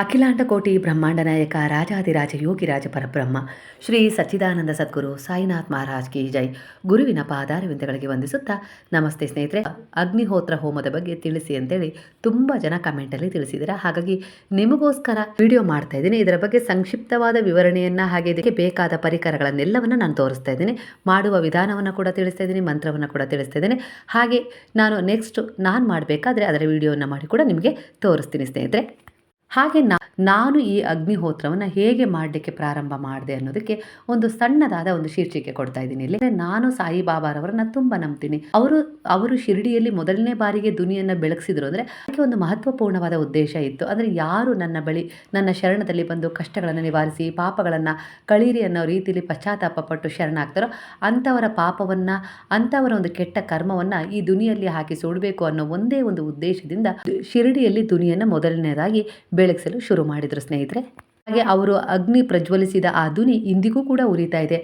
ಅಖಿಲಾಂಡ ಕೋಟಿ ಬ್ರಹ್ಮಾಂಡ ನಾಯಕ ರಾಜಾದಿರಾಜ ಯೋಗಿರಾಜ ಪರಬ್ರಹ್ಮ, ಶ್ರೀ ಸಚ್ಚಿದಾನಂದ ಸದ್ಗುರು ಸಾಯಿನಾಥ್ ಮಹಾರಾಜ್ ಕಿ ಜೈ. ಗುರುವಿನ ಪಾದಾರವಿಂದಗಳಿಗೆ ವಂದಿಸುತ್ತಾ ನಮಸ್ತೆ ಸ್ನೇಹಿತರೆ. ಅಗ್ನಿಹೋತ್ರ ಹೋಮದ ಬಗ್ಗೆ ತಿಳಿಸಿ ಅಂತೇಳಿ ತುಂಬ ಜನ ಕಮೆಂಟಲ್ಲಿ ತಿಳಿಸಿದ್ದೀರಾ ಹಾಗಾಗಿ ನಿಮಗೋಸ್ಕರ ವಿಡಿಯೋ ಮಾಡ್ತಾ ಇದ್ದೀನಿ. ಇದರ ಬಗ್ಗೆ ಸಂಕ್ಷಿಪ್ತವಾದ ವಿವರಣೆಯನ್ನು ಹಾಗೆ ಇದಕ್ಕೆ ಬೇಕಾದ ಪರಿಕರಗಳನ್ನೆಲ್ಲವನ್ನು ನಾನು ತೋರಿಸ್ತಾ ಇದ್ದೀನಿ. ಮಾಡುವ ವಿಧಾನವನ್ನು ಕೂಡ ತಿಳಿಸ್ತಾ ಇದ್ದೀನಿ, ಮಂತ್ರವನ್ನು ಕೂಡ ತಿಳಿಸ್ತಾ ಇದ್ದೀನಿ. ಹಾಗೆ ನಾನು ನೆಕ್ಸ್ಟ್ ನಾನು ಮಾಡಬೇಕಾದ್ರೆ ಅದರ ವಿಡಿಯೋವನ್ನು ಮಾಡಿ ಕೂಡ ನಿಮಗೆ ತೋರಿಸ್ತೀನಿ ಸ್ನೇಹಿತರೆ. ಹಾಗೆ ನಾ, ನಾನು ಈ ಅಗ್ನಿಹೋತ್ರವನ್ನು ಹೇಗೆ ಮಾಡಲಿಕ್ಕೆ ಪ್ರಾರಂಭ ಮಾಡಿದೆ ಅನ್ನೋದಕ್ಕೆ ಒಂದು ಸಣ್ಣದಾದ ಒಂದು ಶೀರ್ಷಿಕೆ ಕೊಡ್ತಾ ಇದ್ದೀನಿ ಇಲ್ಲಿ. ನಾನು ಸಾಯಿಬಾಬಾರವರನ್ನ ತುಂಬ ನಂಬ್ತೀನಿ. ಅವರು ಅವರು ಶಿರಡಿಯಲ್ಲಿ ಮೊದಲನೇ ಬಾರಿಗೆ ದುನಿಯನ್ನು ಬೆಳಗಿಸಿದ್ರು ಅಂದರೆ ಅದಕ್ಕೆ ಒಂದು ಮಹತ್ವಪೂರ್ಣವಾದ ಉದ್ದೇಶ ಇತ್ತು. ಅಂದರೆ ಯಾರು ನನ್ನ ಬಳಿ ನನ್ನ ಶರಣದಲ್ಲಿ ಬಂದು ಕಷ್ಟಗಳನ್ನು ನಿವಾರಿಸಿ, ಪಾಪಗಳನ್ನು ಕಳೀರಿ ಅನ್ನೋ ರೀತಿಯಲ್ಲಿ ಪಶ್ಚಾತ್ತಾಪ ಪಟ್ಟು ಶರಣಾಗ್ತಾರೋ ಅಂಥವರ ಪಾಪವನ್ನು ಅಂಥವರ ಒಂದು ಕೆಟ್ಟ ಕರ್ಮವನ್ನು ಈ ದುನಿಯಲ್ಲಿ ಹಾಕಿ ಸುಡಬೇಕು ಅನ್ನೋ ಒಂದೇ ಒಂದು ಉದ್ದೇಶದಿಂದ ಶಿರಡಿಯಲ್ಲಿ ದುನಿಯನ್ನು ಮೊದಲನೇದಾಗಿ ಬೆಳಗಿಸಲು ಶುರು ಮಾಡಿದರು ಸ್ನೇಹಿತರೆ. ಹಾಗೆ ಅವರು ಅಗ್ನಿ ಪ್ರಜ್ವಲಿಸಿದ ಆ ಧ್ವನಿ ಇಂದಿಗೂ ಕೂಡ ಉರಿತಾ ಇದೆ.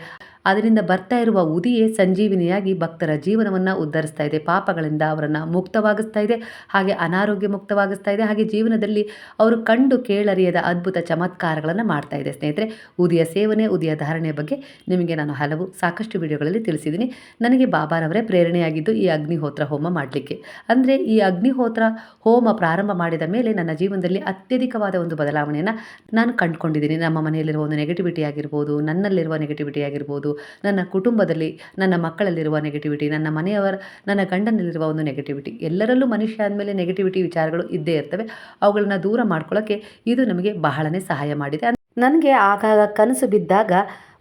ಅದರಿಂದ ಬರ್ತಾ ಇರುವ ಉದಿಯೇ ಸಂಜೀವಿನಿಯಾಗಿ ಭಕ್ತರ ಜೀವನವನ್ನು ಉದ್ಧರಿಸ್ತಾ ಇದೆ. ಪಾಪಗಳಿಂದ ಅವರನ್ನು ಮುಕ್ತವಾಗಿಸ್ತಾ ಇದೆ. ಹಾಗೆ ಅನಾರೋಗ್ಯ ಮುಕ್ತವಾಗಿಸ್ತಾ ಇದೆ. ಹಾಗೆ ಜೀವನದಲ್ಲಿ ಅವರು ಕಂಡು ಕೇಳರಿಯದ ಅದ್ಭುತ ಚಮತ್ಕಾರಗಳನ್ನು ಮಾಡ್ತಾ ಇದೆ. ಸ್ನೇಹಿತರೆ, ಉದಿಯ ಸೇವನೆ, ಉದಿಯ ಧಾರಣೆಯ ಬಗ್ಗೆ ನಿಮಗೆ ನಾನು ಹಲವು ಸಾಕಷ್ಟು ವಿಡಿಯೋಗಳಲ್ಲಿ ತಿಳಿಸಿದ್ದೀನಿ. ನನಗೆ ಬಾಬಾರವರೇ ಪ್ರೇರಣೆಯಾಗಿದ್ದು ಈ ಅಗ್ನಿಹೋತ್ರ ಹೋಮ ಮಾಡಲಿಕ್ಕೆ. ಅಂದರೆ ಈ ಅಗ್ನಿಹೋತ್ರ ಹೋಮ ಪ್ರಾರಂಭ ಮಾಡಿದ ಮೇಲೆ ನನ್ನ ಜೀವನದಲ್ಲಿ ಅತ್ಯಧಿಕವಾದ ಒಂದು ಬದಲಾವಣೆಯನ್ನು ನಾನು ಕಂಡುಕೊಂಡಿದ್ದೀನಿ. ನಮ್ಮ ಮನೆಯಲ್ಲಿರುವ ಒಂದು ನೆಗೆಟಿವಿಟಿ ಆಗಿರ್ಬೋದು, ನನ್ನಲ್ಲಿರುವ ನೆಗೆಟಿವಿಟಿ ಆಗಿರ್ಬೋದು ನನ್ನ ಕುಟುಂಬದಲ್ಲಿ ನನ್ನ ಮಕ್ಕಳಲ್ಲಿರುವ ನೆಗೆಟಿವಿಟಿ ನನ್ನ ಮನೆಯವರ, ನನ್ನ ಗಂಡನಲ್ಲಿರುವ ಒಂದು ನೆಗೆಟಿವಿಟಿ ಎಲ್ಲರಲ್ಲೂ ಮನುಷ್ಯ ಆದಮೇಲೆ ನೆಗೆಟಿವಿಟಿ ವಿಚಾರಗಳು ಇದ್ದೇ ಇರ್ತವೆ. ಅವುಗಳನ್ನ ದೂರ ಮಾಡ್ಕೊಳ್ಳೋಕ್ಕೆ ಇದು ನಮಗೆ ಬಹಳನೇ ಸಹಾಯ ಮಾಡಿದೆ. ನನಗೆ ಆಗಾಗ ಕನಸು ಬಿದ್ದಾಗ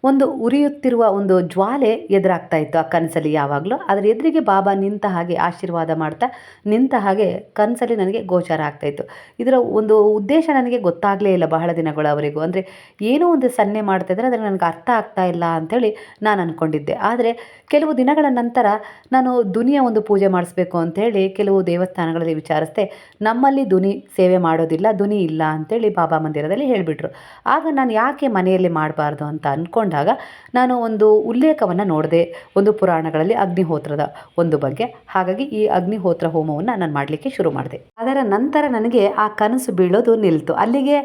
ಒಂದು ಉರಿಯುತ್ತಿರುವ ಒಂದು ಜ್ವಾಲೆ ಎದುರಾಗ್ತಾ ಇತ್ತು ಆ ಕನಸಲ್ಲಿ ಯಾವಾಗಲೂ. ಅದರ ಎದುರಿಗೆ ಬಾಬಾ ನಿಂತ ಹಾಗೆ ಆಶೀರ್ವಾದ ಮಾಡ್ತಾ ನಿಂತ ಹಾಗೆ ಕನಸಲ್ಲಿ ನನಗೆ ಗೋಚಾರ ಆಗ್ತಾಯಿತ್ತು ಇದರ ಒಂದು ಉದ್ದೇಶ ನನಗೆ ಗೊತ್ತಾಗಲೇ ಇಲ್ಲ ಬಹಳ ದಿನಗಳವರೆಗೂ. ಅಂದರೆ ಏನೋ ಒಂದು ಸನ್ನೆ ಮಾಡ್ತಾ ಇದ್ದಾರೆ ಅದರ ನನಗೆ ಅರ್ಥ ಆಗ್ತಾ ಇಲ್ಲ ಅಂಥೇಳಿ ನಾನು ಅಂದ್ಕೊಂಡಿದ್ದೆ ಆದರೆ ಕೆಲವು ದಿನಗಳ ನಂತರ ನಾನು ದುನಿಯ ಒಂದು ಪೂಜೆ ಮಾಡಿಸ್ಬೇಕು ಅಂಥೇಳಿ ಕೆಲವು ದೇವಸ್ಥಾನಗಳಲ್ಲಿ ವಿಚಾರಿಸ್ತೆ ನಮ್ಮಲ್ಲಿ ದುನಿ ಸೇವೆ ಮಾಡೋದಿಲ್ಲ, ದುನಿ ಇಲ್ಲ ಅಂಥೇಳಿ ಬಾಬಾ ಮಂದಿರದಲ್ಲಿ ಹೇಳಿಬಿಟ್ರು. ಆಗ ನಾನು ಯಾಕೆ ಮನೆಯಲ್ಲಿ ಮಾಡಬಾರ್ದು ಅಂತ ಅಂದ್ಕೊಂಡಾಗ ನಾನು ಒಂದು ಉಲ್ಲೇಖವನ್ನು ನೋಡಿದೆ. ಒಂದು ಪುರಾಣಗಳಲ್ಲಿ ಅಗ್ನಿಹೋತ್ರದ ಒಂದು ಬಗ್ಗೆ. ಹಾಗಾಗಿ ಈ ಅಗ್ನಿಹೋತ್ರ ಹೋಮವನ್ನು ನಾನು ಮಾಡಲಿಕ್ಕೆ ಶುರು ಮಾಡಿದೆ. ಅದರ ನಂತರ ನನಗೆ ಆ ಕನಸು ಬೀಳೋದು ನಿಲ್ತು. ಅಲ್ಲಿಗೆ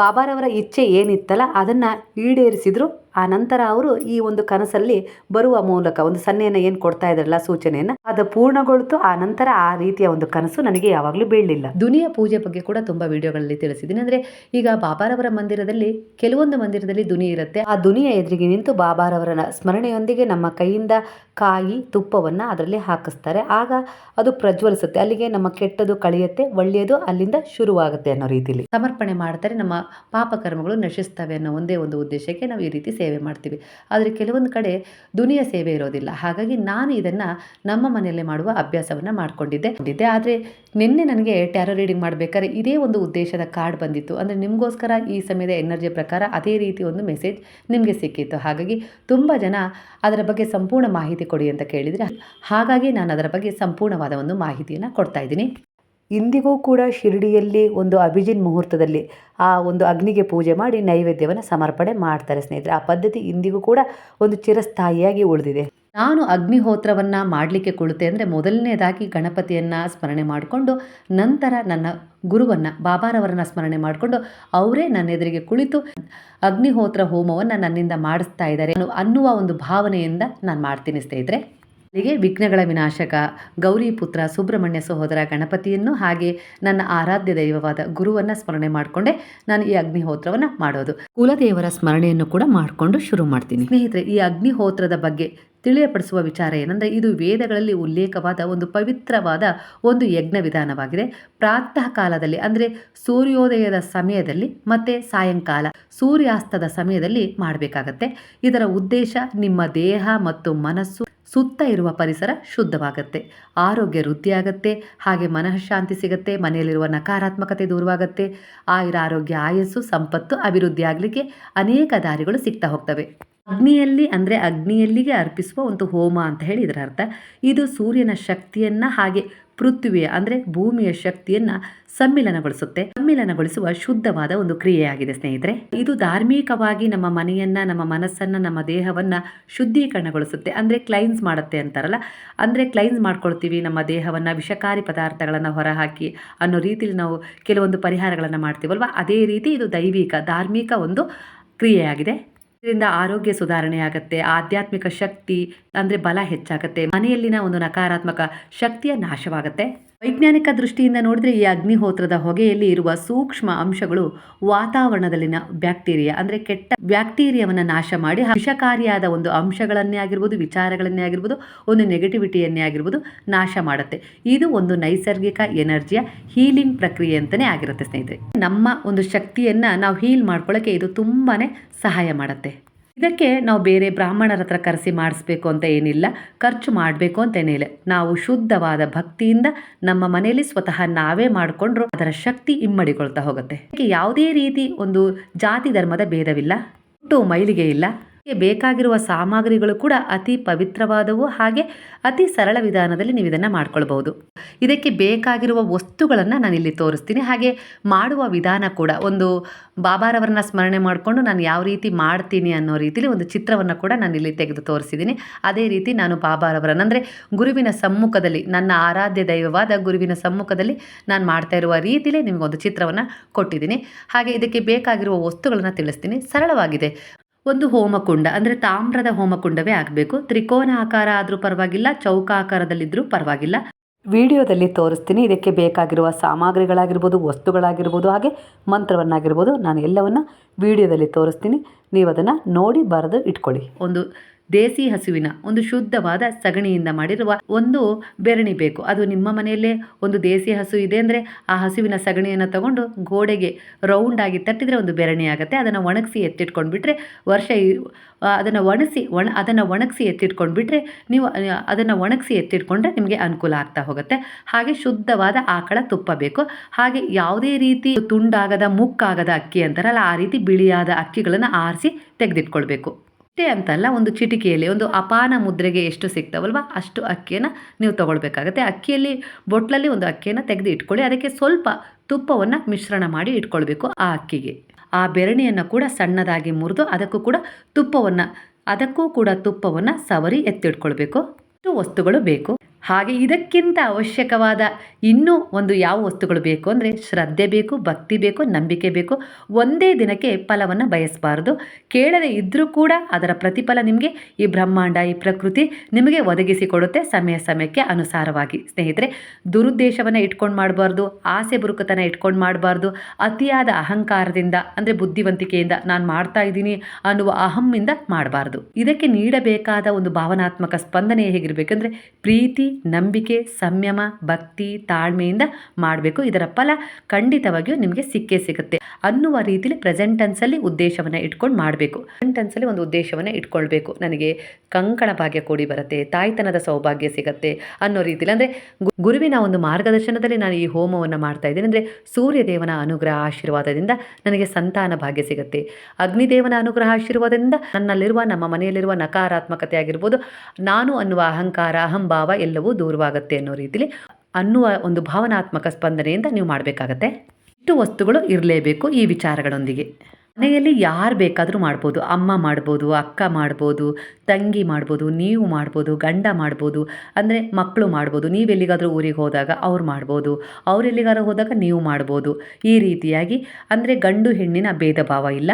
ಬಾಬಾರವರ ಇಚ್ಛೆ ಏನಿತ್ತಲ್ಲ, ಅದನ್ನು ಈಡೇರಿಸಿದ್ರು ಆ ನಂತರ ಅವರು ಈ ಒಂದು ಕನಸಲ್ಲಿ ಬರುವ ಮೂಲಕ ಒಂದು ಸನ್ನೆಯನ್ನು ಏನು ಕೊಡ್ತಾ ಇದ್ರಲ್ಲ ಸೂಚನೆಯನ್ನು, ಅದು ಪೂರ್ಣಗೊಳ್ತು, ಆ ನಂತರ ಆ ರೀತಿಯ ಒಂದು ಕನಸು ನನಗೆ ಯಾವಾಗಲೂ ಬೀಳಲಿಲ್ಲ. ದುನಿಯ ಪೂಜೆ ಬಗ್ಗೆ ಕೂಡ ತುಂಬ ವಿಡಿಯೋಗಳಲ್ಲಿ ತಿಳಿಸಿದ್ದೀನಿ. ಅಂದರೆ ಈಗ ಬಾಬಾರವರ ಮಂದಿರದಲ್ಲಿ, ಕೆಲವೊಂದು ಮಂದಿರದಲ್ಲಿ ದುನಿ ಇರುತ್ತೆ. ಆ ದುನಿಯ ಎದುರಿಗೆ ನಿಂತು ಬಾಬಾರವರ ಸ್ಮರಣೆಯೊಂದಿಗೆ ನಮ್ಮ ಕೈಯಿಂದ ಕಾಯಿ ತುಪ್ಪವನ್ನು ಅದರಲ್ಲಿ ಹಾಕಿಸ್ತಾರೆ. ಆಗ ಅದು ಪ್ರಜ್ವಲಿಸುತ್ತೆ. ಅಲ್ಲಿಗೆ ನಮ್ಮ ಕೆಟ್ಟದು ಕಳೆಯುತ್ತೆ, ಒಳ್ಳೆಯದು ಅಲ್ಲಿಂದ ಶುರುವಾಗುತ್ತೆ ಅನ್ನೋ ರೀತಿಯಲ್ಲಿ ಸಮರ್ಪಣೆ ಮಾಡ್ತಾರೆ. ನಮ್ಮ ಪಾಪಕರ್ಮಗಳು ನಶಿಸ್ತವೆ ಅನ್ನೋ ಒಂದೇ ಒಂದು ಉದ್ದೇಶಕ್ಕೆ ನಾವು ಈ ರೀತಿ ಸೇವೆ ಮಾಡ್ತೀವಿ. ಆದರೆ ಕೆಲವೊಂದು ಕಡೆ ದುನಿಯ ಸೇವೆ ಇರೋದಿಲ್ಲ. ಹಾಗಾಗಿ ನಾನು ಇದನ್ನು ನಮ್ಮ ಮನೆಯಲ್ಲೇ ಮಾಡುವ ಅಭ್ಯಾಸವನ್ನು ಮಾಡಿಕೊಂಡಿದ್ದೆ. ಕೊಂಡಿದ್ದೆ ಆದರೆ ನಿನ್ನೆ ನನಗೆ ಟ್ಯಾರೋ ರೀಡಿಂಗ್ ಮಾಡಬೇಕಾದ್ರೆ ಇದೇ ಒಂದು ಉದ್ದೇಶದ ಕಾರ್ಡ್ ಬಂದಿತ್ತು. ಅಂದರೆ ನಿಮಗೋಸ್ಕರ ಈ ಸಮಯದ ಎನರ್ಜಿ ಪ್ರಕಾರ ಅದೇ ರೀತಿ ಒಂದು ಮೆಸೇಜ್ ನಿಮಗೆ ಸಿಕ್ಕಿತ್ತು. ಹಾಗಾಗಿ ತುಂಬ ಜನ ಅದರ ಬಗ್ಗೆ ಸಂಪೂರ್ಣ ಮಾಹಿತಿ ಕೊಡಿ ಅಂತ ಕೇಳಿದರೆ ಹಾಗಾಗಿ ನಾನು ಅದರ ಬಗ್ಗೆ ಸಂಪೂರ್ಣವಾದ ಒಂದು ಮಾಹಿತಿಯನ್ನು ಕೊಡ್ತಾ ಇದ್ದೀನಿ. ಇಂದಿಗೂ ಕೂಡ ಶಿರಡಿಯಲ್ಲಿ ಒಂದು ಅಭಿಜಿನ್ ಮುಹೂರ್ತದಲ್ಲಿ ಆ ಒಂದು ಅಗ್ನಿಗೆ ಪೂಜೆ ಮಾಡಿ ನೈವೇದ್ಯವನ್ನು ಸಮರ್ಪಣೆ ಮಾಡ್ತಾರೆ ಸ್ನೇಹಿತರೆ. ಆ ಪದ್ಧತಿ ಇಂದಿಗೂ ಕೂಡ ಒಂದು ಚಿರಸ್ಥಾಯಿಯಾಗಿ ಉಳಿದಿದೆ. ನಾನು ಅಗ್ನಿಹೋತ್ರವನ್ನು ಮಾಡಲಿಕ್ಕೆ ಕುಳಿತೆ ಅಂದರೆ ಮೊದಲನೇದಾಗಿ ಗಣಪತಿಯನ್ನು ಸ್ಮರಣೆ ಮಾಡಿಕೊಂಡು ನಂತರ ನನ್ನ ಗುರುವನ್ನು, ಬಾಬಾರವರನ್ನ ಸ್ಮರಣೆ ಮಾಡಿಕೊಂಡು ಅವರೇ ನನ್ನ ಎದುರಿಗೆ ಕುಳಿತು ಅಗ್ನಿಹೋತ್ರ ಹೋಮವನ್ನು ನನ್ನಿಂದ ಮಾಡಿಸ್ತಾ ಇದ್ದಾರೆ ಅನ್ನುವ ಒಂದು ಭಾವನೆಯಿಂದ ನಾನು ಮಾಡ್ತೀನಿ ಸ್ನೇಹಿತರೆ. ಅಲ್ಲಿಗೆ ವಿಘ್ನಗಳ ವಿನಾಶಕ ಗೌರಿ ಪುತ್ರ ಸುಬ್ರಹ್ಮಣ್ಯ ಸಹೋದರ ಗಣಪತಿಯನ್ನು ಹಾಗೆ ನನ್ನ ಆರಾಧ್ಯ ದೈವವಾದ ಗುರುವನ್ನು ಸ್ಮರಣೆ ಮಾಡಿಕೊಂಡೆ ನಾನು ಈ ಅಗ್ನಿಹೋತ್ರವನ್ನು ಮಾಡೋದು. ಕುಲದೇವರ ಸ್ಮರಣೆಯನ್ನು ಕೂಡ ಮಾಡಿಕೊಂಡು ಶುರು ಮಾಡ್ತೀನಿ. ಸ್ನೇಹಿತರೆ ಈ ಅಗ್ನಿಹೋತ್ರದ ಬಗ್ಗೆ ತಿಳಿಯಪಡಿಸುವ ವಿಚಾರ ಏನಂದರೆ ಇದು ವೇದಗಳಲ್ಲಿ ಉಲ್ಲೇಖವಾದ ಒಂದು ಪವಿತ್ರವಾದ ಒಂದು ಯಜ್ಞ ವಿಧಾನವಾಗಿದೆ. ಪ್ರಾತಃ ಕಾಲದಲ್ಲಿ ಅಂದರೆ ಸೂರ್ಯೋದಯದ ಸಮಯದಲ್ಲಿ ಮತ್ತು ಸಾಯಂಕಾಲ ಸೂರ್ಯಾಸ್ತದ ಸಮಯದಲ್ಲಿ ಮಾಡಬೇಕಾಗತ್ತೆ. ಇದರ ಉದ್ದೇಶ ನಿಮ್ಮ ದೇಹ ಮತ್ತು ಮನಸ್ಸು ಸುತ್ತ ಇರುವ ಪರಿಸರ ಶುದ್ಧವಾಗುತ್ತೆ. ಆರೋಗ್ಯ ವೃದ್ಧಿಯಾಗತ್ತೆ, ಹಾಗೆ ಮನಃಶಾಂತಿ ಸಿಗುತ್ತೆ, ಮನೆಯಲ್ಲಿರುವ ನಕಾರಾತ್ಮಕತೆ ದೂರವಾಗುತ್ತೆ. ಆಯುರ ಆರೋಗ್ಯ ಆಯಸ್ಸು, ಸಂಪತ್ತು ಅಭಿವೃದ್ಧಿ ಆಗಲಿಕ್ಕೆ ಅನೇಕ ದಾರಿಗಳು ಸಿಗ್ತಾ ಹೋಗ್ತವೆ. ಅಗ್ನಿಯಲ್ಲಿ ಅಂದರೆ ಅಗ್ನಿಯಲ್ಲಿಗೆ ಅರ್ಪಿಸುವ ಒಂದು ಹೋಮ ಅಂತ ಹೇಳಿ ಇದರ ಅರ್ಥ. ಇದು ಸೂರ್ಯನ ಶಕ್ತಿಯನ್ನು ಹಾಗೆ ಪೃಥ್ವಿಯ ಅಂದರೆ ಭೂಮಿಯ ಶಕ್ತಿಯನ್ನು ಸಮ್ಮಿಲನಗೊಳಿಸುತ್ತೆ. ಸಮ್ಮಿಲನಗೊಳಿಸುವ ಶುದ್ಧವಾದ ಒಂದು ಕ್ರಿಯೆಯಾಗಿದೆ ಸ್ನೇಹಿತರೆ. ಇದು ಧಾರ್ಮಿಕವಾಗಿ ನಮ್ಮ ಮನೆಯನ್ನು, ನಮ್ಮ ಮನಸ್ಸನ್ನ, ನಮ್ಮ ದೇಹವನ್ನ ಶುದ್ಧೀಕರಣಗೊಳಿಸುತ್ತೆ. ಅಂದ್ರೆ ಕ್ಲೈನ್ಸ್ ಮಾಡುತ್ತೆ ಅಂತಾರಲ್ಲ. ಅಂದ್ರೆ ಕ್ಲೈನ್ಸ್ ಮಾಡ್ಕೊಳ್ತೀವಿ. ನಮ್ಮ ದೇಹವನ್ನ ವಿಷಕಾರಿ ಪದಾರ್ಥಗಳನ್ನು ಹೊರಹಾಕಿ ಅನ್ನೋ ರೀತಿಯಲ್ಲಿ ನಾವು ಕೆಲವೊಂದು ಪರಿಹಾರಗಳನ್ನು ಮಾಡ್ತೀವಲ್ವ? ಅದೇ ರೀತಿ ಇದು ದೈವಿಕ, ಧಾರ್ಮಿಕ ಒಂದು ಕ್ರಿಯೆಯಾಗಿದೆ. ಇದರಿಂದ ಆರೋಗ್ಯ ಸುಧಾರಣೆ ಆಗುತ್ತೆ ಆಧ್ಯಾತ್ಮಿಕ ಶಕ್ತಿ ಅಂದರೆ ಬಲ ಹೆಚ್ಚಾಗುತ್ತೆ ಮನೆಯಲ್ಲಿನ ಒಂದು ನಕಾರಾತ್ಮಕ ಶಕ್ತಿಯ ನಾಶವಾಗುತ್ತೆ. ವೈಜ್ಞಾನಿಕ ದೃಷ್ಟಿಯಿಂದ ನೋಡಿದ್ರೆ ಈ ಅಗ್ನಿಹೋತ್ರದ ಹೊಗೆಯಲ್ಲಿ ಇರುವ ಸೂಕ್ಷ್ಮ ಅಂಶಗಳು ವಾತಾವರಣದಲ್ಲಿನ ಬ್ಯಾಕ್ಟೀರಿಯಾ, ಅಂದ್ರೆ ಕೆಟ್ಟ ಬ್ಯಾಕ್ಟೀರಿಯಾವನ್ನ ನಾಶ ಮಾಡಿ ವಿಷಕಾರಿಯಾದ ಒಂದು ಅಂಶಗಳನ್ನೇ ಆಗಿರ್ಬೋದು, ವಿಚಾರಗಳನ್ನೇ ಆಗಿರ್ಬೋದು, ಒಂದು ನೆಗೆಟಿವಿಟಿಯನ್ನೇ ಆಗಿರ್ಬೋದು ನಾಶ ಮಾಡುತ್ತೆ. ಇದು ಒಂದು ನೈಸರ್ಗಿಕ ಎನರ್ಜಿಯ ಹೀಲಿಂಗ್ ಪ್ರಕ್ರಿಯೆ ಅಂತಲೇ ಆಗಿರುತ್ತೆ ಸ್ನೇಹಿತರೆ. ನಮ್ಮ ಒಂದು ಶಕ್ತಿಯನ್ನ ನಾವು ಹೀಲ್ ಮಾಡ್ಕೊಳ್ಳೋಕೆ ಇದು ತುಂಬಾನೇ ಸಹಾಯ ಮಾಡುತ್ತೆ. ಇದಕ್ಕೆ ನಾವು ಬೇರೆ ಬ್ರಾಹ್ಮಣರ ಹತ್ರ ಕರೆಸಿ ಮಾಡಿಸ್ಬೇಕು ಅಂತ ಏನಿಲ್ಲ, ಖರ್ಚು ಮಾಡಬೇಕು ಅಂತ ಏನಿಲ್ಲ. ನಾವು ಶುದ್ಧವಾದ ಭಕ್ತಿಯಿಂದ ನಮ್ಮ ಮನೆಯಲ್ಲಿ ಸ್ವತಃ ನಾವೇ ಮಾಡಿಕೊಂಡ್ರು, ಅದರ ಶಕ್ತಿ ಇಮ್ಮಡಿಕೊಳ್ತಾ ಹೋಗುತ್ತೆ. ಯಾವುದೇ ರೀತಿ ಒಂದು ಜಾತಿ ಧರ್ಮದ ಭೇದವಿಲ್ಲ. ಒಟ್ಟು ಮೈಲಿಗೆ ಇಲ್ಲ. ಬೇಕಾಗಿರುವ ಸಾಮಗ್ರಿಗಳು ಕೂಡ ಅತಿ ಪವಿತ್ರವಾದವು ಹಾಗೆ ಅತಿ ಸರಳ ವಿಧಾನದಲ್ಲಿ ನೀವು ಇದನ್ನು ಮಾಡ್ಕೊಳ್ಬಹುದು. ಇದಕ್ಕೆ ಬೇಕಾಗಿರುವ ವಸ್ತುಗಳನ್ನು ನಾನು ಇಲ್ಲಿ ತೋರಿಸ್ತೀನಿ. ಹಾಗೆ ಮಾಡುವ ವಿಧಾನ ಕೂಡ ಒಂದು ಬಾಬಾರವರನ್ನ ಸ್ಮರಣೆ ಮಾಡಿಕೊಂಡು ನಾನು ಯಾವ ರೀತಿ ಮಾಡ್ತೀನಿ ಅನ್ನೋ ರೀತಿಯಲ್ಲಿ ಒಂದು ಚಿತ್ರವನ್ನು ಕೂಡ ನಾನು ಇಲ್ಲಿ ತೆಗೆದು ತೋರಿಸಿದ್ದೀನಿ. ಅದೇ ರೀತಿ ನಾನು ಬಾಬಾರವರನ್ನ ಅಂದರೆ ಗುರುವಿನ ಸಮ್ಮುಖದಲ್ಲಿ ನನ್ನ ಆರಾಧ್ಯ ದೈವವಾದ ಗುರುವಿನ ಸಮ್ಮುಖದಲ್ಲಿ ನಾನು ಮಾಡ್ತಾ ಇರುವ ರೀತಿಯಲ್ಲಿ ನಿಮಗೊಂದು ಚಿತ್ರವನ್ನು ಕೊಟ್ಟಿದ್ದೀನಿ. ಹಾಗೆ ಇದಕ್ಕೆ ಬೇಕಾಗಿರುವ ವಸ್ತುಗಳನ್ನು ತಿಳಿಸ್ತೀನಿ. ಸರಳವಾಗಿದೆ. ಒಂದು ಹೋಮಕುಂಡ, ಅಂದರೆ ತಾಮ್ರದ ಹೋಮಕುಂಡವೇ ಆಗಬೇಕು. ತ್ರಿಕೋನ ಆಕಾರ ಆದರೂ ಪರವಾಗಿಲ್ಲ, ಚೌಕ ಆಕಾರದಲ್ಲಿದ್ದರೂ ಪರವಾಗಿಲ್ಲ. ವಿಡಿಯೋದಲ್ಲಿ ತೋರಿಸ್ತೀನಿ. ಇದಕ್ಕೆ ಬೇಕಾಗಿರುವ ಸಾಮಗ್ರಿಗಳಾಗಿರ್ಬೋದು, ವಸ್ತುಗಳಾಗಿರ್ಬೋದು, ಹಾಗೆ ಮಂತ್ರವನ್ನಾಗಿರ್ಬೋದು ನಾನು ಎಲ್ಲವನ್ನು ವಿಡಿಯೋದಲ್ಲಿ ತೋರಿಸ್ತೀನಿ. ನೀವು ಅದನ್ನು ನೋಡಿ, ಬರೆದು ಇಟ್ಕೊಳ್ಳಿ. ಒಂದು ದೇಸಿ ಹಸುವಿನ ಒಂದು ಶುದ್ಧವಾದ ಸಗಣಿಯಿಂದ ಮಾಡಿರುವ ಒಂದು ಬೆರಣಿ ಬೇಕು. ಅದು ನಿಮ್ಮ ಮನೆಯಲ್ಲೇ ಒಂದು ದೇಸಿ ಹಸು ಇದೆ ಅಂದರೆ ಆ ಹಸುವಿನ ಸಗಣಿಯನ್ನು ತಗೊಂಡು ಗೋಡೆಗೆ ರೌಂಡ್ ಆಗಿ ತಟ್ಟಿದರೆ ಒಂದು ಬೆರಣಿ ಆಗುತ್ತೆ. ಅದನ್ನು ಒಣಗಿಸಿ ಎತ್ತಿಟ್ಕೊಂಡು ಬಿಟ್ಟರೆ ವರ್ಷ ಅದನ್ನು ಒಣಸಿ, ಒಣ, ಅದನ್ನು ಒಣಗಿಸಿ ಎತ್ತಿಟ್ಕೊಂಡು ಬಿಟ್ಟರೆ ನೀವು ಅದನ್ನು ಒಣಗಿಸಿ ಎತ್ತಿಟ್ಕೊಂಡ್ರೆ ನಿಮಗೆ ಅನುಕೂಲ ಆಗ್ತಾ ಹೋಗುತ್ತೆ. ಹಾಗೆ ಶುದ್ಧವಾದ ಆಕಳ ತುಪ್ಪ ಬೇಕು. ಹಾಗೆ ಯಾವುದೇ ರೀತಿ ತುಂಡಾಗದ, ಮುಕ್ಕಾಗದ ಅಕ್ಕಿ ಅಂತಾರಲ್ಲ, ಆ ರೀತಿ ಬಿಳಿಯಾದ ಅಕ್ಕಿಗಳನ್ನು ಆರಿಸಿ ತೆಗೆದಿಟ್ಕೊಳ್ಬೇಕು. ಅಷ್ಟೇ ಅಂತಲ್ಲ ಒಂದು ಚಿಟಿಕೆಯಲ್ಲಿ, ಒಂದು ಅಪಾನ ಮುದ್ರೆಗೆ ಎಷ್ಟು ಸಿಗ್ತಾವಲ್ವ, ಅಷ್ಟು ಅಕ್ಕಿಯನ್ನು ನೀವು ತೊಗೊಳ್ಬೇಕಾಗತ್ತೆ. ಅಕ್ಕಿಯಲ್ಲಿ, ಬೊಟ್ಲಲ್ಲಿ ಒಂದು ಅಕ್ಕಿಯನ್ನು ತೆಗೆದು ಇಟ್ಕೊಳ್ಳಿ, ಅದಕ್ಕೆ ಸ್ವಲ್ಪ ತುಪ್ಪವನ್ನು ಮಿಶ್ರಣ ಮಾಡಿ ಇಟ್ಕೊಳ್ಬೇಕು ಆ ಅಕ್ಕಿಗೆ. ಆ ಬೆರಣಿಯನ್ನು ಕೂಡ ಸಣ್ಣದಾಗಿ ಮುರಿದು ಅದಕ್ಕೂ ಕೂಡ ತುಪ್ಪವನ್ನು, ಅದಕ್ಕೂ ಕೂಡ ತುಪ್ಪವನ್ನು ಸವರಿ ಎತ್ತಿಟ್ಕೊಳ್ಬೇಕು. ಇಷ್ಟು ವಸ್ತುಗಳು ಬೇಕು. ಹಾಗೆ ಇದಕ್ಕಿಂತ ಅವಶ್ಯಕವಾದ ಇನ್ನೂ ಒಂದು ಯಾವ ವಸ್ತುಗಳು ಬೇಕು ಅಂದರೆ ಶ್ರದ್ಧೆ ಬೇಕು, ಭಕ್ತಿ ಬೇಕು, ನಂಬಿಕೆ ಬೇಕು, ಒಂದೇ ದಿನಕ್ಕೆ ಫಲವನ್ನು ಬಯಸಬಾರ್ದು. ಕೇಳದೆ ಇದ್ದರೂ ಕೂಡ ಅದರ ಪ್ರತಿಫಲ ನಿಮಗೆ ಈ ಬ್ರಹ್ಮಾಂಡ, ಈ ಪ್ರಕೃತಿ ನಿಮಗೆ ಒದಗಿಸಿಕೊಡುತ್ತೆ ಸಮಯ ಸಮಯಕ್ಕೆ ಅನುಸಾರವಾಗಿ. ಸ್ನೇಹಿತರೆ, ದುರುದ್ದೇಶವನ್ನು ಇಟ್ಕೊಂಡು ಮಾಡಬಾರ್ದು, ಆಸೆ ಬುರುಕತನ ಇಟ್ಕೊಂಡು ಮಾಡಬಾರ್ದು, ಅತಿಯಾದ ಅಹಂಕಾರದಿಂದ ಅಂದರೆ ಬುದ್ಧಿವಂತಿಕೆಯಿಂದ ನಾನು ಮಾಡ್ತಾ ಇದ್ದೀನಿ ಅನ್ನುವ ಅಹಮ್ಮಿಂದ ಮಾಡಬಾರ್ದು. ಇದಕ್ಕೆ ನೀಡಬೇಕಾದ ಒಂದು ಭಾವನಾತ್ಮಕ ಸ್ಪಂದನೆ ಹೇಗಿರಬೇಕಂದ್ರೆ ಪ್ರೀತಿ ನಂಬಿಕೆ, ಸಂಯಮ, ಭಕ್ತಿ, ತಾಳ್ಮೆಯಿಂದ ಮಾಡಬೇಕು. ಇದರ ಫಲ ಖಂಡಿತವಾಗಿಯೂ ನಿಮಗೆ ಸಿಕ್ಕೇ ಸಿಗುತ್ತೆ. ಅನ್ನುವ ರೀತಿಲಿ ಪ್ರೆಸೆಂಟೆನ್ಸಲ್ಲಿ ಉದ್ದೇಶವನ್ನು ಇಟ್ಕೊಂಡು ಮಾಡಬೇಕು. ಪ್ರೆಸೆಂಟೆನ್ಸಲ್ಲಿ ಒಂದು ಉದ್ದೇಶವನ್ನು ಇಟ್ಕೊಳ್ಬೇಕು. ನನಗೆ ಕಂಕಣ ಭಾಗ್ಯ ಕೂಡಿ ಬರುತ್ತೆ, ತಾಯ್ತನದ ಸೌಭಾಗ್ಯ ಸಿಗುತ್ತೆ ಅನ್ನೋ ರೀತಿಯಲ್ಲಿ ಅಂದರೆ ಗುರುವಿನ ಒಂದು ಮಾರ್ಗದರ್ಶನದಲ್ಲಿ ನಾನು ಈ ಹೋಮವನ್ನು ಮಾಡ್ತಾ ಇದ್ದೀನಿ. ಅಂದರೆ ಸೂರ್ಯದೇವನ ಅನುಗ್ರಹ ಆಶೀರ್ವಾದದಿಂದ ನನಗೆ ಸಂತಾನ ಭಾಗ್ಯ ಸಿಗುತ್ತೆ. ಅಗ್ನಿದೇವನ ಅನುಗ್ರಹ ಆಶೀರ್ವಾದದಿಂದ ನನ್ನಲ್ಲಿರುವ, ನಮ್ಮ ಮನೆಯಲ್ಲಿರುವ ನಕಾರಾತ್ಮಕತೆ ಆಗಿರ್ಬೋದು, ನಾನು ಅನ್ನುವ ಅಹಂಕಾರ, ಅಹಂಭಾವ ಎಲ್ಲವೂ ದೂರವಾಗುತ್ತೆ ಅನ್ನೋ ರೀತಿಲಿ ಅನ್ನುವ ಒಂದು ಭಾವನಾತ್ಮಕ ಸ್ಪಂದನೆಯಿಂದ ನೀವು ಮಾಡಬೇಕಾಗತ್ತೆ. ಇಷ್ಟು ವಸ್ತುಗಳು ಇರಲೇಬೇಕು ಈ ವಿಚಾರಗಳೊಂದಿಗೆ. ಮನೆಯಲ್ಲಿ ಯಾರು ಬೇಕಾದರೂ ಮಾಡ್ಬೋದು. ಅಮ್ಮ ಮಾಡ್ಬೋದು, ಅಕ್ಕ ಮಾಡ್ಬೋದು, ತಂಗಿ ಮಾಡ್ಬೋದು, ನೀವು ಮಾಡ್ಬೋದು, ಗಂಡ ಮಾಡ್ಬೋದು, ಅಂದರೆ ಮಕ್ಕಳು ಮಾಡ್ಬೋದು. ನೀವು ಎಲ್ಲಿಗಾದರೂ ಊರಿಗೆ ಹೋದಾಗ ಅವ್ರು ಮಾಡ್ಬೋದು. ಅವ್ರು ಎಲ್ಲಿಗಾದ್ರೂ ಹೋದಾಗ ನೀವು ಮಾಡ್ಬೋದು. ಈ ರೀತಿಯಾಗಿ ಅಂದರೆ ಗಂಡು ಹೆಣ್ಣಿನ ಭೇದ ಭಾವ ಇಲ್ಲ.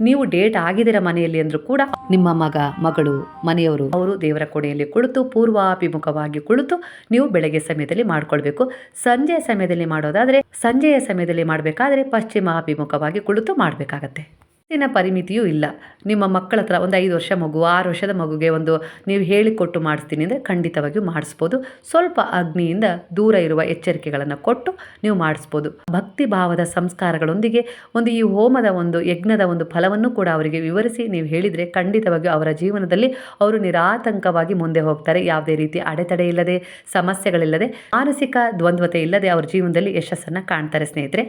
ನೀವು ಡೇಟ್ ಆಗಿದ್ದೀರ ಮನೆಯಲ್ಲಿ ಅಂದರೂ ಕೂಡ ನಿಮ್ಮ ಮಗ, ಮಗಳು, ಮನೆಯವರು ಅವರು ದೇವರ ಕೋಣೆಯಲ್ಲಿ ಕುಳಿತು ಪೂರ್ವಾಭಿಮುಖವಾಗಿ ಕುಳಿತು ನೀವು ಬೆಳಗ್ಗೆ ಸಮಯದಲ್ಲಿ ಮಾಡ್ಕೊಳ್ಬೇಕು. ಸಂಜೆಯ ಸಮಯದಲ್ಲಿ ಮಾಡೋದಾದ್ರೆ, ಸಂಜೆಯ ಸಮಯದಲ್ಲಿ ಮಾಡಬೇಕಾದ್ರೆ ಪಶ್ಚಿಮಾಭಿಮುಖವಾಗಿ ಕುಳಿತು ಮಾಡಬೇಕಾಗತ್ತೆ. ದಿನ ಪರಿಮಿತಿಯೂ ಇಲ್ಲ. ನಿಮ್ಮ ಮಕ್ಕಳ ಹತ್ರ ಒಂದು ಐದು ವರ್ಷ ಮಗು, ಆರು ವರ್ಷದ ಮಗುಗೆ ಒಂದು ನೀವು ಹೇಳಿಕೊಟ್ಟು ಮಾಡಿಸ್ತೀನಿ ಅಂದರೆ ಖಂಡಿತವಾಗಿಯೂ ಮಾಡಿಸ್ಬೋದು. ಸ್ವಲ್ಪ ಅಗ್ನಿಯಿಂದ ದೂರ ಇರುವ ಎಚ್ಚರಿಕೆಗಳನ್ನು ಕೊಟ್ಟು ನೀವು ಮಾಡಿಸ್ಬೋದು. ಭಕ್ತಿ ಭಾವದ ಸಂಸ್ಕಾರಗಳೊಂದಿಗೆ ಒಂದು ಈ ಹೋಮದ ಒಂದು ಯಜ್ಞದ ಒಂದು ಫಲವನ್ನು ಕೂಡ ಅವರಿಗೆ ವಿವರಿಸಿ ನೀವು ಹೇಳಿದರೆ ಖಂಡಿತವಾಗಿಯೂ ಅವರ ಜೀವನದಲ್ಲಿ ಅವರು ನಿರಾತಂಕವಾಗಿ ಮುಂದೆ ಹೋಗ್ತಾರೆ. ಯಾವುದೇ ರೀತಿ ಅಡೆತಡೆ ಇಲ್ಲದೆ, ಸಮಸ್ಯೆಗಳಿಲ್ಲದೆ, ಮಾನಸಿಕ ದ್ವಂದ್ವತೆ ಇಲ್ಲದೆ ಅವರ ಜೀವನದಲ್ಲಿ ಯಶಸ್ಸನ್ನು ಕಾಣ್ತಾರೆ ಸ್ನೇಹಿತರೆ.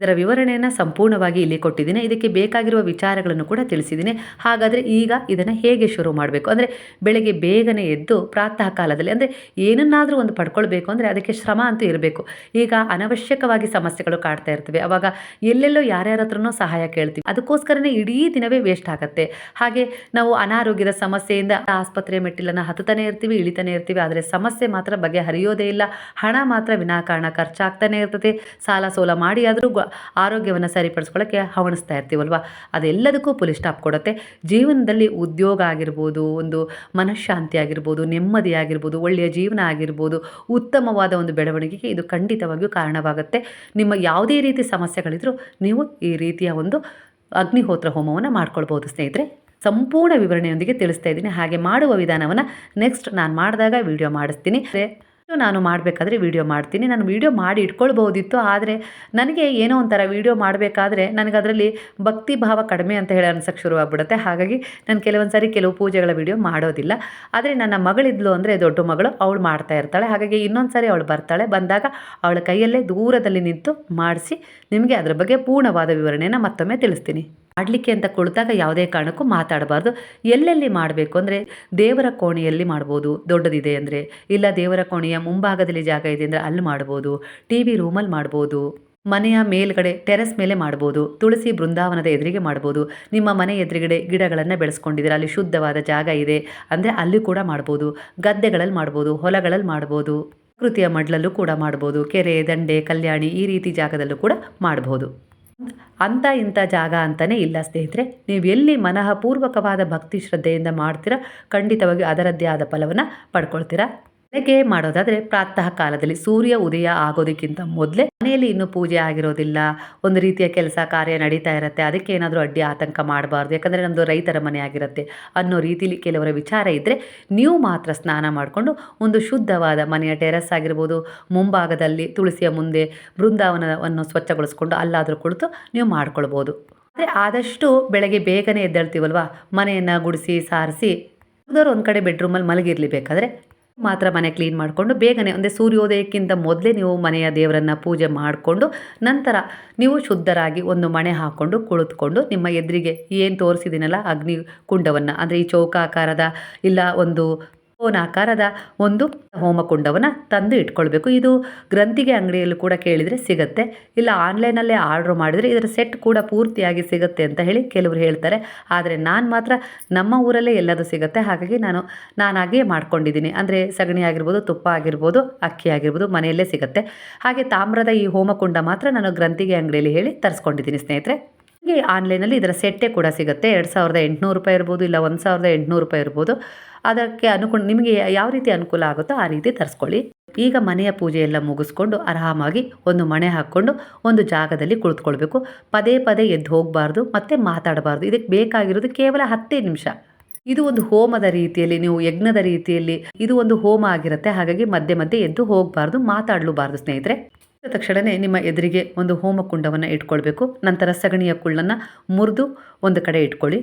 ಇದರ ವಿವರಣೆಯನ್ನು ಸಂಪೂರ್ಣವಾಗಿ ಇಲ್ಲಿ ಕೊಟ್ಟಿದ್ದೀನಿ. ಇದಕ್ಕೆ ಬೇಕಾಗಿರುವ ವಿಚಾರಗಳನ್ನು ಕೂಡ ತಿಳಿಸಿದ್ದೀನಿ. ಹಾಗಾದರೆ ಈಗ ಇದನ್ನು ಹೇಗೆ ಶುರು ಮಾಡಬೇಕು? ಅಂದರೆ ಬೆಳಗ್ಗೆ ಬೇಗನೆ ಎದ್ದು ಪ್ರಾತಃ ಕಾಲದಲ್ಲಿ ಅಂದರೆ ಏನನ್ನಾದರೂ ಒಂದು ಪಡ್ಕೊಳ್ಬೇಕು ಅಂದರೆ ಅದಕ್ಕೆ ಶ್ರಮ ಅಂತೂ ಇರಬೇಕು. ಈಗ ಅನವಶ್ಯಕವಾಗಿ ಸಮಸ್ಯೆಗಳು ಕಾಡ್ತಾ ಇರ್ತವೆ. ಅವಾಗ ಎಲ್ಲೆಲ್ಲೋ ಯಾರ್ಯಾರ ಹತ್ರನೂ ಸಹಾಯ ಕೇಳ್ತೀವಿ. ಅದಕ್ಕೋಸ್ಕರನೇ ಇಡೀ ದಿನವೇ ವೇಸ್ಟ್ ಆಗುತ್ತೆ. ಹಾಗೆ ನಾವು ಅನಾರೋಗ್ಯದ ಸಮಸ್ಯೆಯಿಂದ ಆಸ್ಪತ್ರೆ ಮೆಟ್ಟಿಲನ್ನು ಹತ್ತುತ್ತಾನೆ ಇರ್ತೀವಿ, ಇಳಿತಾನೆ ಇರ್ತೀವಿ. ಆದರೆ ಸಮಸ್ಯೆ ಮಾತ್ರ ಬಗೆಹರಿಯೋದೇ ಇಲ್ಲ. ಹಣ ಮಾತ್ರ ವಿನಾಕಾರಣ ಖರ್ಚಾಗ್ತಾನೆ ಇರ್ತದೆ. ಸಾಲ ಸೋಲ ಮಾಡಿ ಆದರೂ ಆರೋಗ್ಯವನ್ನು ಸರಿಪಡಿಸ್ಕೊಳ್ಳೋಕ್ಕೆ ಹವಣಿಸ್ತಾ ಇರ್ತೀವಲ್ವ? ಅದೆಲ್ಲದಕ್ಕೂ ಪುಲಿ ಸ್ಟಾಪ್ ಕೊಡುತ್ತೆ. ಜೀವನದಲ್ಲಿ ಉದ್ಯೋಗ ಆಗಿರ್ಬೋದು, ಒಂದು ಮನಃಶಾಂತಿ ಆಗಿರ್ಬೋದು, ನೆಮ್ಮದಿ ಆಗಿರ್ಬೋದು, ಒಳ್ಳೆಯ ಜೀವನ ಆಗಿರ್ಬೋದು, ಉತ್ತಮವಾದ ಒಂದು ಬೆಳವಣಿಗೆಗೆ ಇದು ಖಂಡಿತವಾಗಿಯೂ ಕಾರಣವಾಗುತ್ತೆ. ನಿಮ್ಮ ಯಾವುದೇ ರೀತಿ ಸಮಸ್ಯೆಗಳಿದ್ರು ನೀವು ಈ ರೀತಿಯ ಒಂದು ಅಗ್ನಿಹೋತ್ರ ಹೋಮವನ್ನು ಮಾಡ್ಕೊಳ್ಬೋದು, ಸ್ನೇಹಿತರೆ. ಸಂಪೂರ್ಣ ವಿವರಣೆಯೊಂದಿಗೆ ತಿಳಿಸ್ತಾ ಇದ್ದೀನಿ. ಹಾಗೆ ಮಾಡುವ ವಿಧಾನವನ್ನು ನೆಕ್ಸ್ಟ್ ನಾನು ಮಾಡಿದಾಗ ವಿಡಿಯೋ ಮಾಡಿಸ್ತೀನಿ. ನಾನು ಮಾಡಬೇಕಾದ್ರೆ ವೀಡಿಯೋ ಮಾಡ್ತೀನಿ. ನಾನು ವೀಡಿಯೋ ಮಾಡಿ ಇಟ್ಕೊಳ್ಬೋದಿತ್ತು ಆದರೆ ನನಗೆ ಏನೋ ಒಂಥರ ವಿಡಿಯೋ ಮಾಡಬೇಕಾದ್ರೆ ನನಗೆ ಅದರಲ್ಲಿ ಭಕ್ತಿ ಭಾವ ಕಡಿಮೆ ಅಂತ ಹೇಳಿ ಅನ್ಸಕ್ಕೆ ಶುರುವಾಗ್ಬಿಡುತ್ತೆ ಹಾಗಾಗಿ ನಾನು ಕೆಲವೊಂದು ಸಾರಿ ಕೆಲವು ಪೂಜೆಗಳ ವಿಡಿಯೋ ಮಾಡೋದಿಲ್ಲ. ಆದರೆ ನನ್ನ ಮಗಳಿದ್ಲು ಅಂದರೆ ದೊಡ್ಡ ಮಗಳು ಅವಳು ಮಾಡ್ತಾ ಇರ್ತಾಳೆ. ಹಾಗಾಗಿ ಇನ್ನೊಂದು ಸಾರಿ ಅವಳು ಬರ್ತಾಳೆ. ಬಂದಾಗ ಅವಳ ಕೈಯಲ್ಲೇ ದೂರದಲ್ಲಿ ನಿಂತು ಮಾಡಿಸಿ ನಿಮಗೆ ಅದರ ಬಗ್ಗೆ ಪೂರ್ಣವಾದ ವಿವರಣೆಯನ್ನು ಮತ್ತೊಮ್ಮೆ ತಿಳಿಸ್ತೀನಿ. ಮಾಡಲಿಕ್ಕೆ ಅಂತ ಕುಳಿತಾಗ ಯಾವುದೇ ಕಾರಣಕ್ಕೂ ಮಾತಾಡಬಾರ್ದು. ಎಲ್ಲೆಲ್ಲಿ ಮಾಡಬೇಕು ಅಂದರೆ ದೇವರ ಕೋಣೆಯಲ್ಲಿ ಮಾಡ್ಬೋದು. ದೊಡ್ಡದಿದೆ ಅಂದರೆ ಇಲ್ಲ ದೇವರ ಕೋಣೆಯ ಮುಂಭಾಗದಲ್ಲಿ ಜಾಗ ಇದೆ ಅಂದರೆ ಅಲ್ಲಿ ಮಾಡ್ಬೋದು. ಟಿ ವಿ ರೂಮಲ್ಲಿ ಮಾಡ್ಬೋದು. ಮನೆಯ ಮೇಲ್ಗಡೆ ಟೆರೆಸ್ ಮೇಲೆ ಮಾಡ್ಬೋದು. ತುಳಸಿ ಬೃಂದಾವನದ ಎದುರಿಗೆ ಮಾಡ್ಬೋದು. ನಿಮ್ಮ ಮನೆ ಎದುರುಗಡೆ ಗಿಡಗಳನ್ನು ಬೆಳೆಸ್ಕೊಂಡಿದ್ದೀರ, ಅಲ್ಲಿ ಶುದ್ಧವಾದ ಜಾಗ ಇದೆ ಅಂದರೆ ಅಲ್ಲಿ ಕೂಡ ಮಾಡ್ಬೋದು. ಗದ್ದೆಗಳಲ್ಲಿ ಮಾಡ್ಬೋದು, ಹೊಲಗಳಲ್ಲಿ ಮಾಡ್ಬೋದು. ಕೃತಿಯ ಮಡ್ಲಲ್ಲೂ ಕೂಡ ಮಾಡ್ಬೋದು. ಕೆರೆ, ದಂಡೆ, ಕಲ್ಯಾಣಿ ಈ ರೀತಿ ಜಾಗದಲ್ಲೂ ಕೂಡ ಮಾಡ್ಬೋದು. ಅಂಥ ಇಂಥ ಜಾಗ ಅಂತಲೇ ಇಲ್ಲ ಸ್ನೇಹಿತರೆ. ನೀವು ಎಲ್ಲಿ ಮನಃಪೂರ್ವಕವಾದ ಭಕ್ತಿ ಶ್ರದ್ಧೆಯಿಂದ ಮಾಡ್ತೀರಾ, ಖಂಡಿತವಾಗಿ ಅದರದ್ದೇ ಆದ ಫಲವನ್ನು ಪಡ್ಕೊಳ್ತೀರಾ. ಬೆಳಗ್ಗೆ ಮಾಡೋದಾದರೆ ಪ್ರಾತಃ ಕಾಲದಲ್ಲಿ ಸೂರ್ಯ ಉದಯ ಆಗೋದಕ್ಕಿಂತ ಮೊದಲೇ ಮನೆಯಲ್ಲಿ ಇನ್ನೂ ಪೂಜೆ ಆಗಿರೋದಿಲ್ಲ. ಒಂದು ರೀತಿಯ ಕೆಲಸ ಕಾರ್ಯ ನಡೀತಾ ಇರುತ್ತೆ. ಅದಕ್ಕೆ ಏನಾದರೂ ಅಡ್ಡಿ ಆತಂಕ ಮಾಡಬಾರ್ದು. ಯಾಕಂದರೆ ನಮ್ಮದು ರೈತರ ಮನೆ ಆಗಿರುತ್ತೆ ಅನ್ನೋ ರೀತಿಲಿ ಕೆಲವರ ವಿಚಾರ ಇದ್ದರೆ ನೀವು ಮಾತ್ರ ಸ್ನಾನ ಮಾಡಿಕೊಂಡು ಒಂದು ಶುದ್ಧವಾದ ಮನೆಯ ಟೆರೆಸ್ ಆಗಿರ್ಬೋದು, ಮುಂಭಾಗದಲ್ಲಿ ತುಳಸಿಯ ಮುಂದೆ ಬೃಂದಾವನವನ್ನು ಸ್ವಚ್ಛಗೊಳಿಸ್ಕೊಂಡು ಅಲ್ಲಾದರೂ ಕುಳಿತು ನೀವು ಮಾಡ್ಕೊಳ್ಬೋದು. ಆದರೆ ಆದಷ್ಟು ಬೆಳಗ್ಗೆ ಬೇಗನೆ ಎದ್ದೇಳ್ತೀವಲ್ವ? ಮನೆಯನ್ನು ಗುಡಿಸಿ, ಸಾರಿಸಿ ಒಂದು ಕಡೆ ಬೆಡ್ರೂಮಲ್ಲಿ ಮಲಗಿರಲಿ ಬೇಕಾದರೆ ಮಾತ್ರ ಮನೆ ಕ್ಲೀನ್ ಮಾಡಿಕೊಂಡು ಬೇಗನೆ ಅಂದರೆ ಸೂರ್ಯೋದಯಕ್ಕಿಂತ ಮೊದಲೇ ನೀವು ಮನೆಯ ದೇವರನ್ನು ಪೂಜೆ ಮಾಡಿಕೊಂಡು ನಂತರ ನೀವು ಶುದ್ಧರಾಗಿ ಒಂದು ಮಣೆ ಹಾಕ್ಕೊಂಡು ಕುಳಿತುಕೊಂಡು ನಿಮ್ಮ ಎದುರಿಗೆ ಏನು ತೋರಿಸಿದ್ದೀನಲ್ಲ ಅಗ್ನಿ ಕುಂಡವನ್ನು ಅಂದರೆ ಈ ಚೌಕಾಕಾರದ ಇಲ್ಲ ಒಂದು ಕೋನಾಕಾರದ ಒಂದು ಹೋಮಕುಂಡವನ್ನು ತಂದು ಇಟ್ಕೊಳ್ಬೇಕು. ಇದು ಗ್ರಂಥಿಗೆ ಅಂಗಡಿಯಲ್ಲೂ ಕೂಡ ಕೇಳಿದರೆ ಸಿಗುತ್ತೆ. ಇಲ್ಲ ಆನ್ಲೈನಲ್ಲೇ ಆರ್ಡ್ರ್ ಮಾಡಿದರೆ ಇದರ ಸೆಟ್ ಕೂಡ ಪೂರ್ತಿಯಾಗಿ ಸಿಗುತ್ತೆ ಅಂತ ಹೇಳಿ ಕೆಲವರು ಹೇಳ್ತಾರೆ. ಆದರೆ ನಾನು ಮಾತ್ರ ನಮ್ಮ ಊರಲ್ಲೇ ಎಲ್ಲದೂ ಸಿಗುತ್ತೆ. ಹಾಗಾಗಿ ನಾನು ನಾನಾಗಿಯೇ ಮಾಡ್ಕೊಂಡಿದ್ದೀನಿ. ಅಂದರೆ ಸಗಣಿ ಆಗಿರ್ಬೋದು, ತುಪ್ಪ ಆಗಿರ್ಬೋದು, ಅಕ್ಕಿ ಆಗಿರ್ಬೋದು ಮನೆಯಲ್ಲೇ ಸಿಗುತ್ತೆ. ಹಾಗೆ ತಾಮ್ರದ ಈ ಹೋಮಕುಂಡ ಮಾತ್ರ ನಾನು ಗ್ರಂಥಿಗೆ ಅಂಗಡಿಯಲ್ಲಿ ಹೇಳಿ ತರಿಸ್ಕೊಂಡಿದ್ದೀನಿ ಸ್ನೇಹಿತರೆ. ಹೀಗೆ ಆನ್ಲೈನಲ್ಲಿ ಇದರ ಸೆಟ್ಟೇ ಕೂಡ ಸಿಗುತ್ತೆ. ಎರಡು ಸಾವಿರದ ಎಂಟುನೂರು ರೂಪಾಯಿ ಇರ್ಬೋದು, ಇಲ್ಲ ಒಂದು ಸಾವಿರದ ಎಂಟುನೂರು ರೂಪಾಯಿ ಇರ್ಬೋದು. ಅದಕ್ಕೆ ಅನುಕೂಲ, ನಿಮಗೆ ಯಾವ ರೀತಿ ಅನುಕೂಲ ಆಗುತ್ತೋ ಆ ರೀತಿ ತರಿಸ್ಕೊಳ್ಳಿ. ಈಗ ಮನೆಯ ಪೂಜೆ ಎಲ್ಲ ಮುಗಿಸ್ಕೊಂಡು ಆರಾಮಾಗಿ ಒಂದು ಮಣೆ ಹಾಕ್ಕೊಂಡು ಒಂದು ಜಾಗದಲ್ಲಿ ಕುಳಿತುಕೊಳ್ಬೇಕು. ಪದೇ ಪದೇ ಎದ್ದು ಹೋಗಬಾರ್ದು, ಮತ್ತು ಮಾತಾಡಬಾರ್ದು. ಇದಕ್ಕೆ ಬೇಕಾಗಿರೋದು ಕೇವಲ ಹತ್ತೇ ನಿಮಿಷ. ಇದು ಒಂದು ಹೋಮದ ರೀತಿಯಲ್ಲಿ, ನೀವು ಯಜ್ಞದ ರೀತಿಯಲ್ಲಿ ಇದು ಒಂದು ಹೋಮ ಆಗಿರುತ್ತೆ. ಹಾಗಾಗಿ ಮಧ್ಯೆ ಮಧ್ಯೆ ಎದ್ದು ಹೋಗಬಾರ್ದು, ಮಾತಾಡಲೂಬಾರ್ದು ಸ್ನೇಹಿತರೆ. ತಕ್ಷಣವೇ ನಿಮ್ಮ ಎದುರಿಗೆ ಒಂದು ಹೋಮಕುಂಡವನ್ನು ಇಟ್ಕೊಳ್ಬೇಕು. ನಂತರ ಸಗಣಿಯ ಕುಳ್ಳನ್ನು ಮುರಿದು ಒಂದು ಕಡೆ ಇಟ್ಕೊಳ್ಳಿ.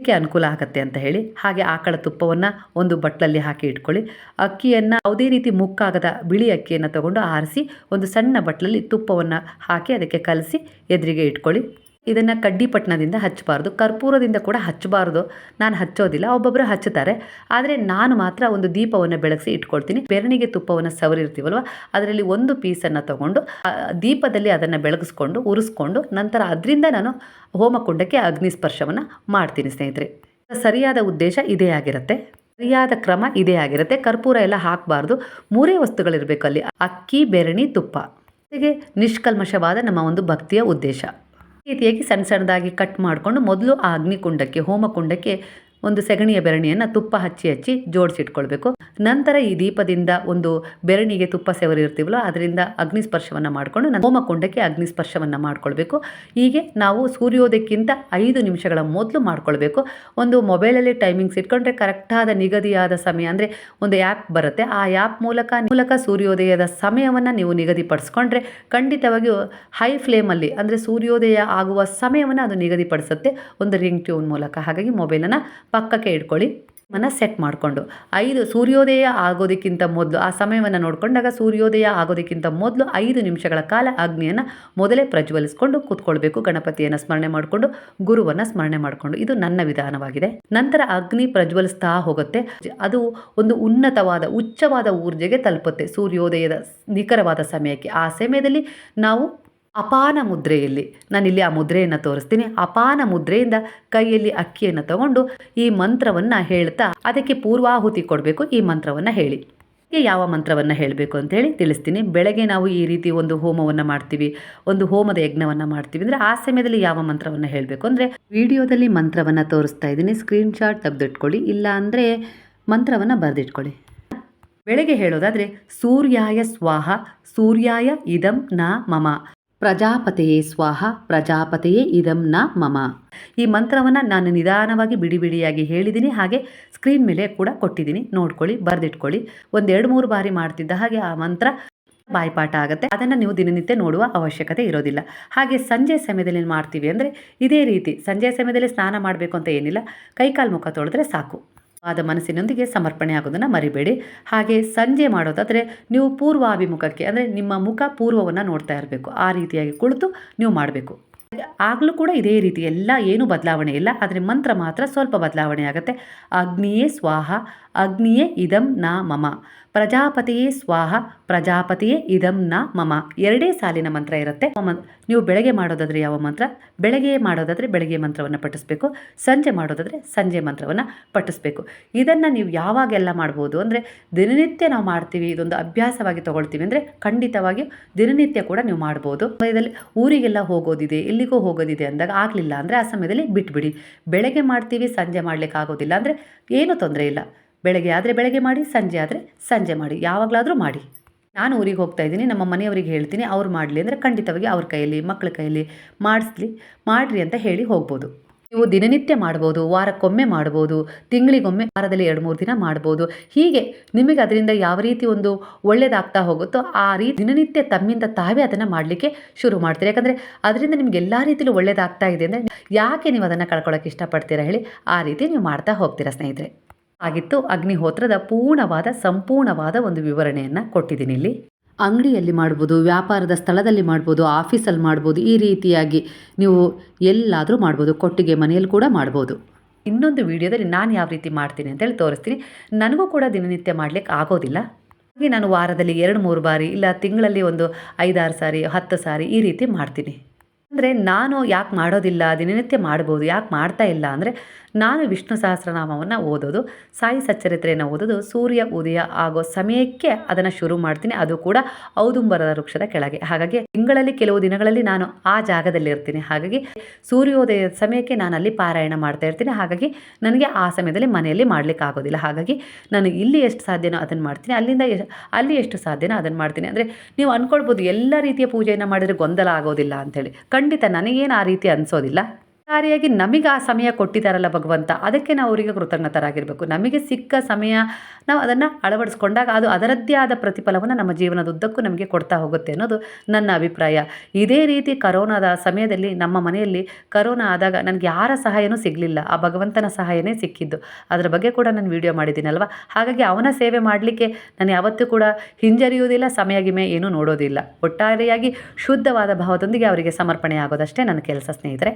ಅದಕ್ಕೆ ಅನುಕೂಲ ಆಗುತ್ತೆ ಅಂತ ಹೇಳಿ, ಹಾಗೆ ಆಕಳ ತುಪ್ಪವನ್ನು ಒಂದು ಬಟ್ಲಲ್ಲಿ ಹಾಕಿ ಇಟ್ಕೊಳ್ಳಿ. ಅಕ್ಕಿಯನ್ನು ಯಾವುದೇ ರೀತಿ ಮುಕ್ಕಾಗದ ಬಿಳಿ ಅಕ್ಕಿಯನ್ನು ತಗೊಂಡು ಆರಿಸಿ, ಒಂದು ಸಣ್ಣ ಬಟ್ಲಲ್ಲಿ ತುಪ್ಪವನ್ನು ಹಾಕಿ ಅದಕ್ಕೆ ಕಲಸಿ ಎದುರಿಗೆ ಇಟ್ಕೊಳ್ಳಿ. ಇದನ್ನು ಕಡ್ಡಿಪಟ್ಟಣದಿಂದ ಹಚ್ಚಬಾರ್ದು. ಕರ್ಪೂರದಿಂದ ಕೂಡ ಹಚ್ಚಬಾರ್ದು. ನಾನು ಹಚ್ಚೋದಿಲ್ಲ ಒಬ್ಬೊಬ್ಬರು ಹಚ್ಚುತ್ತಾರೆ. ಆದರೆ ನಾನು ಮಾತ್ರ ಒಂದು ದೀಪವನ್ನು ಬೆಳಗಿಸಿ ಇಟ್ಕೊಳ್ತೀನಿ. ಬೆರಣಿಗೆ ತುಪ್ಪವನ್ನು ಸವರಿರ್ತೀವಲ್ವ, ಅದರಲ್ಲಿ ಒಂದು ಪೀಸನ್ನು ತಗೊಂಡು ದೀಪದಲ್ಲಿ ಅದನ್ನು ಬೆಳಗಿಸ್ಕೊಂಡು, ಉರಿಸ್ಕೊಂಡು, ನಂತರ ಅದರಿಂದ ನಾನು ಹೋಮಕುಂಡಕ್ಕೆ ಅಗ್ನಿ ಸ್ಪರ್ಶವನ್ನು ಮಾಡ್ತೀನಿ ಸ್ನೇಹಿತರೆ. ಸರಿಯಾದ ಉದ್ದೇಶ ಇದೇ ಆಗಿರುತ್ತೆ. ಸರಿಯಾದ ಕ್ರಮ ಇದೇ ಆಗಿರುತ್ತೆ. ಕರ್ಪೂರ ಎಲ್ಲ ಹಾಕಬಾರ್ದು. ಮೂರೇ ವಸ್ತುಗಳಿರಬೇಕು ಅಲ್ಲಿ, ಅಕ್ಕಿ, ಬೆರಣಿ, ತುಪ್ಪ. ಹೀಗೆ ನಿಷ್ಕಲ್ಮಶವಾದ ನಮ್ಮ ಒಂದು ಭಕ್ತಿಯ ಉದ್ದೇಶ. ರೀತಿಯಾಗಿ ಸಣ್ಣ ಸಣ್ಣದಾಗಿ ಕಟ್ ಮಾಡಿಕೊಂಡು ಮೊದಲು ಆ ಅಗ್ನಿಕುಂಡಕ್ಕೆ ಹೋಮಕುಂಡಕ್ಕೆ ಒಂದು ಸೆಗಣಿಯ ಬೆರಣಿಯನ್ನು ತುಪ್ಪ ಹಚ್ಚಿ ಹಚ್ಚಿ ಜೋಡಿಸಿಟ್ಕೊಳ್ಬೇಕು. ನಂತರ ಈ ದೀಪದಿಂದ ಒಂದು ಬೆರಣಿಗೆ ತುಪ್ಪ ಸೆವರಿರ್ತೀವಲ್ಲ ಅದರಿಂದ ಅಗ್ನಿಸ್ಪರ್ಶವನ್ನು ಮಾಡಿಕೊಂಡು ಹೋಮಕುಂಡಕ್ಕೆ ಅಗ್ನಿ ಸ್ಪರ್ಶವನ್ನು ಮಾಡಿಕೊಳ್ಬೇಕು. ಹೀಗೆ ನಾವು ಸೂರ್ಯೋದಯಕ್ಕಿಂತ ಐದು ನಿಮಿಷಗಳ ಮೊದಲು ಮಾಡಿಕೊಳ್ಬೇಕು. ಒಂದು ಮೊಬೈಲಲ್ಲಿ ಟೈಮಿಂಗ್ಸ್ ಇಟ್ಕೊಂಡ್ರೆ ಕರೆಕ್ಟಾದ ನಿಗದಿಯಾದ ಸಮಯ, ಅಂದರೆ ಒಂದು ಆ್ಯಪ್ ಬರುತ್ತೆ. ಆ ಆ್ಯಪ್ ಮೂಲಕ ಮೂಲಕ ಸೂರ್ಯೋದಯದ ಸಮಯವನ್ನು ನೀವು ನಿಗದಿಪಡಿಸ್ಕೊಂಡ್ರೆ ಖಂಡಿತವಾಗಿಯೂ ಹೈ ಫ್ಲೇಮಲ್ಲಿ, ಅಂದರೆ ಸೂರ್ಯೋದಯ ಆಗುವ ಸಮಯವನ್ನು ಅದು ನಿಗದಿಪಡಿಸುತ್ತೆ. ಒಂದು ರಿಂಗ್ ಟ್ಯೂನ್ ಮೂಲಕ. ಹಾಗಾಗಿ ಮೊಬೈಲನ್ನು ಪಕ್ಕಕ್ಕೆ ಇಟ್ಕೊಳ್ಳಿ, ಮನ ಸೆಟ್ ಮಾಡಿಕೊಂಡು. ಐದು, ಸೂರ್ಯೋದಯ ಆಗೋದಕ್ಕಿಂತ ಮೊದಲು, ಆ ಸಮಯವನ್ನು ನೋಡಿಕೊಂಡಾಗ ಸೂರ್ಯೋದಯ ಆಗೋದಕ್ಕಿಂತ ಮೊದಲು ಐದು ನಿಮಿಷಗಳ ಕಾಲ ಅಗ್ನಿಯನ್ನು ಮೊದಲೇ ಪ್ರಜ್ವಲಿಸಿಕೊಂಡು ಕೂತ್ಕೊಳ್ಬೇಕು, ಗಣಪತಿಯನ್ನು ಸ್ಮರಣೆ ಮಾಡಿಕೊಂಡು, ಗುರುವನ್ನು ಸ್ಮರಣೆ ಮಾಡಿಕೊಂಡು. ಇದು ನನ್ನ ವಿಧಾನವಾಗಿದೆ. ನಂತರ ಅಗ್ನಿ ಪ್ರಜ್ವಲಿಸ್ತಾ ಹೋಗುತ್ತೆ. ಅದು ಒಂದು ಉನ್ನತವಾದ, ಉಚ್ಚವಾದ ಊರ್ಜೆಗೆ ತಲುಪುತ್ತೆ. ಸೂರ್ಯೋದಯದ ನಿಖರವಾದ ಸಮಯಕ್ಕೆ. ಆ ಸಮಯದಲ್ಲಿ ನಾವು ಅಪಾನ ಮುದ್ರೆಯಲ್ಲಿ. ನಾನಿಲ್ಲಿ ಆ ಮುದ್ರೆಯನ್ನು ತೋರಿಸ್ತೀನಿ. ಅಪಾನ ಮುದ್ರೆಯಿಂದ ಕೈಯಲ್ಲಿ ಅಕ್ಕಿಯನ್ನು ತಗೊಂಡು ಈ ಮಂತ್ರವನ್ನು ಹೇಳ್ತಾ ಅದಕ್ಕೆ ಪೂರ್ವಾಹುತಿ ಕೊಡಬೇಕು. ಈ ಮಂತ್ರವನ್ನು ಹೇಳಿ. ಯಾವ ಮಂತ್ರವನ್ನು ಹೇಳಬೇಕು ಅಂತೇಳಿ ತಿಳಿಸ್ತೀನಿ. ಬೆಳಗ್ಗೆ ನಾವು ಈ ರೀತಿ ಒಂದು ಹೋಮವನ್ನು ಮಾಡ್ತೀವಿ. ಒಂದು ಹೋಮದ ಯಜ್ಞವನ್ನು ಮಾಡ್ತೀವಿ ಅಂದರೆ ಆ ಸಮಯದಲ್ಲಿ ಯಾವ ಮಂತ್ರವನ್ನು ಹೇಳಬೇಕು ಅಂದರೆ ವಿಡಿಯೋದಲ್ಲಿ ಮಂತ್ರವನ್ನು ತೋರಿಸ್ತಾ ಇದ್ದೀನಿ. ಸ್ಕ್ರೀನ್ಶಾಟ್ ತೆಗೆದಿಟ್ಕೊಳ್ಳಿ. ಇಲ್ಲ ಅಂದರೆ ಮಂತ್ರವನ್ನು ಬರೆದಿಟ್ಕೊಳ್ಳಿ. ಬೆಳಗ್ಗೆ ಹೇಳೋದಾದರೆ ಸೂರ್ಯಾಯ ಸ್ವಾಹ, ಸೂರ್ಯಾಯ ಇದಂ ನ ಮಮ. ಪ್ರಜಾಪತೆಯೇ ಸ್ವಾಹ, ಪ್ರಜಾಪತೆಯೇ ಇದಂ ನ ಮಮ. ಈ ಮಂತ್ರವನ್ನು ನಾನು ನಿಧಾನವಾಗಿ ಬಿಡಿ ಬಿಡಿಯಾಗಿ ಹೇಳಿದ್ದೀನಿ ಹಾಗೆ ಸ್ಕ್ರೀನ್ ಮೇಲೆ ಕೂಡ ಕೊಟ್ಟಿದ್ದೀನಿ ನೋಡ್ಕೊಳ್ಳಿ, ಬರೆದಿಟ್ಕೊಳ್ಳಿ. ಒಂದೆರಡು ಮೂರು ಬಾರಿ ಮಾಡ್ತಿದ್ದ ಹಾಗೆ ಆ ಮಂತ್ರ ಬಾಯ್ಪಾಠ ಆಗುತ್ತೆ. ಅದನ್ನು ನೀವು ದಿನನಿತ್ಯ ನೋಡುವ ಅವಶ್ಯಕತೆ ಇರೋದಿಲ್ಲ. ಹಾಗೆ ಸಂಜೆ ಸಮಯದಲ್ಲಿ ಏನು ಮಾಡ್ತೀವಿ ಅಂದರೆ ಇದೇ ರೀತಿ. ಸಂಜೆ ಸಮಯದಲ್ಲಿ ಸ್ನಾನ ಮಾಡಬೇಕು ಅಂತ ಏನಿಲ್ಲ. ಕೈಕಾಲು ಮುಖ ತೊಳೆದ್ರೆ ಸಾಕು. ಆದ ಮನಸ್ಸಿನೊಂದಿಗೆ ಸಮರ್ಪಣೆ ಆಗೋದನ್ನು ಮರಿಬೇಡಿ. ಹಾಗೆ ಸಂಜೆ ಮಾಡೋದಾದರೆ ನೀವು ಪೂರ್ವಾಭಿಮುಖಕ್ಕೆ, ಅಂದರೆ ನಿಮ್ಮ ಮುಖ ಪೂರ್ವವನ್ನು ನೋಡ್ತಾ ಇರಬೇಕು. ಆ ರೀತಿಯಾಗಿ ಕುಳಿತು ನೀವು ಮಾಡಬೇಕು. ಆಗಲೂ ಕೂಡ ಇದೇ ರೀತಿ ಎಲ್ಲ ಏನೂ ಬದಲಾವಣೆ ಇಲ್ಲ, ಆದರೆ ಮಂತ್ರ ಮಾತ್ರ ಸ್ವಲ್ಪ ಬದಲಾವಣೆ ಆಗುತ್ತೆ. ಅಗ್ನಿಯೇ ಸ್ವಾಹ, ಅಗ್ನಿಯೇ ಇದಂ ನ ಮಮ. ಪ್ರಜಾಪತಿಯೇ ಸ್ವಾಹ, ಪ್ರಜಾಪತಿಯೇ ಇದಂ ನ ಮಮ. ಎರಡೇ ಸಾಲಿನ ಮಂತ್ರ ಇರುತ್ತೆ. ನೀವು ಬೆಳಗ್ಗೆ ಮಾಡೋದಾದರೆ ಯಾವ ಮಂತ್ರ? ಬೆಳಗ್ಗೆ ಮಾಡೋದಾದರೆ ಬೆಳಗ್ಗೆ ಮಂತ್ರವನ್ನು ಪಠಿಸ್ಬೇಕು. ಸಂಜೆ ಮಾಡೋದಾದರೆ ಸಂಜೆ ಮಂತ್ರವನ್ನು ಪಠಿಸ್ಬೇಕು. ಇದನ್ನು ನೀವು ಯಾವಾಗೆಲ್ಲ ಮಾಡ್ಬೋದು ಅಂದರೆ ದಿನನಿತ್ಯ ನಾವು ಮಾಡ್ತೀವಿ, ಇದೊಂದು ಅಭ್ಯಾಸವಾಗಿ ತಗೊಳ್ತೀವಿ ಅಂದರೆ ಖಂಡಿತವಾಗಿಯೂ ದಿನನಿತ್ಯ ಕೂಡ ನೀವು ಮಾಡ್ಬೋದು. ಇದರಲ್ಲಿ ಊರಿಗೆಲ್ಲ ಹೋಗೋದಿದೆ ಎಲ್ಲಿಗೋ ಹೋಗೋದಿದೆ ಅಂದಾಗ ಆಗಲಿಲ್ಲ ಅಂದರೆ ಆ ಸಮಯದಲ್ಲಿ ಬಿಟ್ಬಿಡಿ. ಬೆಳಗ್ಗೆ ಮಾಡ್ತೀವಿ, ಸಂಜೆ ಮಾಡಲಿಕ್ಕೆ ಆಗೋದಿಲ್ಲ ಅಂದರೆ ಏನೂ ತೊಂದರೆ ಇಲ್ಲ. ಬೆಳಗ್ಗೆ ಆದರೆ ಬೆಳಗ್ಗೆ ಮಾಡಿ, ಸಂಜೆ ಆದರೆ ಸಂಜೆ ಮಾಡಿ. ಯಾವಾಗಲಾದರೂ ಮಾಡಿ. ನಾನು ಊರಿಗೆ ಹೋಗ್ತಾ ಇದ್ದೀನಿ, ನಮ್ಮ ಮನೆಯವರಿಗೆ ಹೇಳ್ತೀನಿ, ಅವ್ರು ಮಾಡಲಿ ಅಂದರೆ ಖಂಡಿತವಾಗಿ ಅವ್ರ ಕೈಯಲ್ಲಿ ಮಕ್ಕಳ ಕೈಯಲ್ಲಿ ಮಾಡಿಸ್ಲಿ, ಮಾಡಿರಿ ಅಂತ ಹೇಳಿ ಹೋಗ್ಬೋದು. ನೀವು ದಿನನಿತ್ಯ ಮಾಡ್ಬೋದು, ವಾರಕ್ಕೊಮ್ಮೆ ಮಾಡ್ಬೋದು, ತಿಂಗಳಿಗೊಮ್ಮೆ ವಾರದಲ್ಲಿ ಎರಡು, ಮೂರು ದಿನ ಮಾಡ್ಬೋದು. ಹೀಗೆ ನಿಮಗೆ ಅದರಿಂದ ಯಾವ ರೀತಿ ಒಂದು ಒಳ್ಳೆಯದಾಗ್ತಾ ಹೋಗುತ್ತೋ ಆ ರೀತಿ ದಿನನಿತ್ಯ ತಮ್ಮಿಂದ ತಾವೇ ಅದನ್ನು ಮಾಡಲಿಕ್ಕೆ ಶುರು ಮಾಡ್ತೀರಿ. ಯಾಕಂದರೆ ಅದರಿಂದ ನಿಮ್ಗೆ ಎಲ್ಲ ರೀತಿಯಲ್ಲೂ ಒಳ್ಳೆಯದಾಗ್ತಾ ಇದೆ ಅಂದರೆ ಯಾಕೆ ನೀವು ಅದನ್ನು ಕಳ್ಕೊಳ್ಳೋಕೆ ಇಷ್ಟಪಡ್ತೀರಾ ಹೇಳಿ ಆ ರೀತಿ ನೀವು ಮಾಡ್ತಾ ಹೋಗ್ತೀರಾ ಸ್ನೇಹಿತರೆ. ಆಗಿತ್ತು ಅಗ್ನಿಹೋತ್ರದ ಪೂರ್ಣವಾದ, ಸಂಪೂರ್ಣವಾದ ಒಂದು ವಿವರಣೆಯನ್ನು ಕೊಟ್ಟಿದ್ದೀನಿ ಇಲ್ಲಿ. ಅಂಗಡಿಯಲ್ಲಿ ಮಾಡ್ಬೋದು, ವ್ಯಾಪಾರದ ಸ್ಥಳದಲ್ಲಿ ಮಾಡ್ಬೋದು, ಆಫೀಸಲ್ಲಿ ಮಾಡ್ಬೋದು, ಈ ರೀತಿಯಾಗಿ ನೀವು ಎಲ್ಲಾದರೂ ಮಾಡ್ಬೋದು, ಕೊಟ್ಟಿಗೆ ಮನೆಯಲ್ಲಿ ಕೂಡ ಮಾಡ್ಬೋದು. ಇನ್ನೊಂದು ವಿಡಿಯೋದಲ್ಲಿ ನಾನು ಯಾವ ರೀತಿ ಮಾಡ್ತೀನಿ ಅಂತೇಳಿ ತೋರಿಸ್ತೀನಿ. ನನಗೂ ಕೂಡ ದಿನನಿತ್ಯ ಮಾಡಲಿಕ್ಕೆ ಆಗೋದಿಲ್ಲ. ಹಾಗೆ ನಾನು ವಾರದಲ್ಲಿ ಎರಡು, ಮೂರು ಬಾರಿ ಇಲ್ಲ ತಿಂಗಳಲ್ಲಿ ಒಂದು ಐದಾರು ಸಾರಿ, ಹತ್ತು ಸಾರಿ ಈ ರೀತಿ ಮಾಡ್ತೀನಿ. ಅಂದರೆ ನಾನು ಯಾಕೆ ಮಾಡೋದಿಲ್ಲ, ದಿನನಿತ್ಯ ಮಾಡ್ಬೋದು, ಯಾಕೆ ಮಾಡ್ತಾ ಇಲ್ಲ ಅಂದರೆ ನಾನು ವಿಷ್ಣು ಸಹಸ್ರನಾಮವನ್ನು ಓದೋದು. ಸಾಯಿ ಸಚ್ಚರಿತ್ರೆಯನ್ನು ಓದೋದು. ಸೂರ್ಯ ಉದಯ ಆಗೋ ಸಮಯಕ್ಕೆ ಅದನ್ನು ಶುರು ಮಾಡ್ತೀನಿ. ಅದು ಕೂಡ ಔದುಂಬರದ ವೃಕ್ಷದ ಕೆಳಗೆ. ಹಾಗಾಗಿ ತಿಂಗಳಲ್ಲಿ ಕೆಲವು ದಿನಗಳಲ್ಲಿ ನಾನು ಆ ಜಾಗದಲ್ಲಿ ಇರ್ತೀನಿ. ಹಾಗಾಗಿ ಸೂರ್ಯೋದಯದ ಸಮಯಕ್ಕೆ ನಾನು ಅಲ್ಲಿ ಪಾರಾಯಣ ಮಾಡ್ತಾ ಇರ್ತೀನಿ. ಹಾಗಾಗಿ ನನಗೆ ಆ ಸಮಯದಲ್ಲಿ ಮನೆಯಲ್ಲಿ ಮಾಡಲಿಕ್ಕೆ ಆಗೋದಿಲ್ಲ. ಹಾಗಾಗಿ ನಾನು ಇಲ್ಲಿ ಎಷ್ಟು ಸಾಧ್ಯನೋ ಅದನ್ನು ಮಾಡ್ತೀನಿ. ಅಲ್ಲಿಂದ ಅಲ್ಲಿ ಎಷ್ಟು ಸಾಧ್ಯನೋ ಅದನ್ನು ಮಾಡ್ತೀನಿ. ಅಂದರೆ ನೀವು ಅಂದ್ಕೊಳ್ಬೋದು ಎಲ್ಲ ರೀತಿಯ ಪೂಜೆಯನ್ನು ಮಾಡಿದರೆ ಗೊಂದಲ ಆಗೋದಿಲ್ಲ ಅಂಥೇಳಿ. ಖಂಡಿತ ನನಗೇನು ಆ ರೀತಿ ಅನಿಸೋದಿಲ್ಲ. ಸಾರಿಯಾಗಿ ನಮಗೆ ಆ ಸಮಯ ಕೊಟ್ಟಿದ್ದಾರಲ್ಲ ಭಗವಂತ, ಅದಕ್ಕೆ ನಾವು ಅವರಿಗೆ ಕೃತಜ್ಞತರಾಗಿರಬೇಕು. ನಮಗೆ ಸಿಕ್ಕ ಸಮಯ ನಾವು ಅದನ್ನು ಅಳವಡಿಸ್ಕೊಂಡಾಗ ಅದು ಅದರದ್ದೇ ಆದ ಪ್ರತಿಫಲವನ್ನು ನಮ್ಮ ಜೀವನದುದ್ದಕ್ಕೂ ನಮಗೆ ಕೊಡ್ತಾ ಹೋಗುತ್ತೆ ಅನ್ನೋದು ನನ್ನ ಅಭಿಪ್ರಾಯ. ಇದೇ ರೀತಿ ಕರೋನಾದ ಸಮಯದಲ್ಲಿ ನಮ್ಮ ಮನೆಯಲ್ಲಿ ಕರೋನಾ ಆದಾಗ ನನಗೆ ಯಾರ ಸಹಾಯನೂ ಸಿಗಲಿಲ್ಲ. ಆ ಭಗವಂತನ ಸಹಾಯನೇ ಸಿಕ್ಕಿದ್ದು. ಅದರ ಬಗ್ಗೆ ಕೂಡ ನಾನು ವಿಡಿಯೋ ಮಾಡಿದ್ದೀನಲ್ವ? ಹಾಗಾಗಿ ಅವನ ಸೇವೆ ಮಾಡಲಿಕ್ಕೆ ನಾನು ಯಾವತ್ತೂ ಕೂಡ ಹಿಂಜರಿಯುವುದಿಲ್ಲ, ಸಮಯ ಗಿಮೆ ಏನೂ ನೋಡೋದಿಲ್ಲ. ಒಟ್ಟಾರೆಯಾಗಿ ಶುದ್ಧವಾದ ಭಾವದೊಂದಿಗೆ ಅವರಿಗೆ ಸಮರ್ಪಣೆ ಆಗೋದಷ್ಟೇ ನನ್ನ ಕೆಲಸ ಸ್ನೇಹಿತರೆ.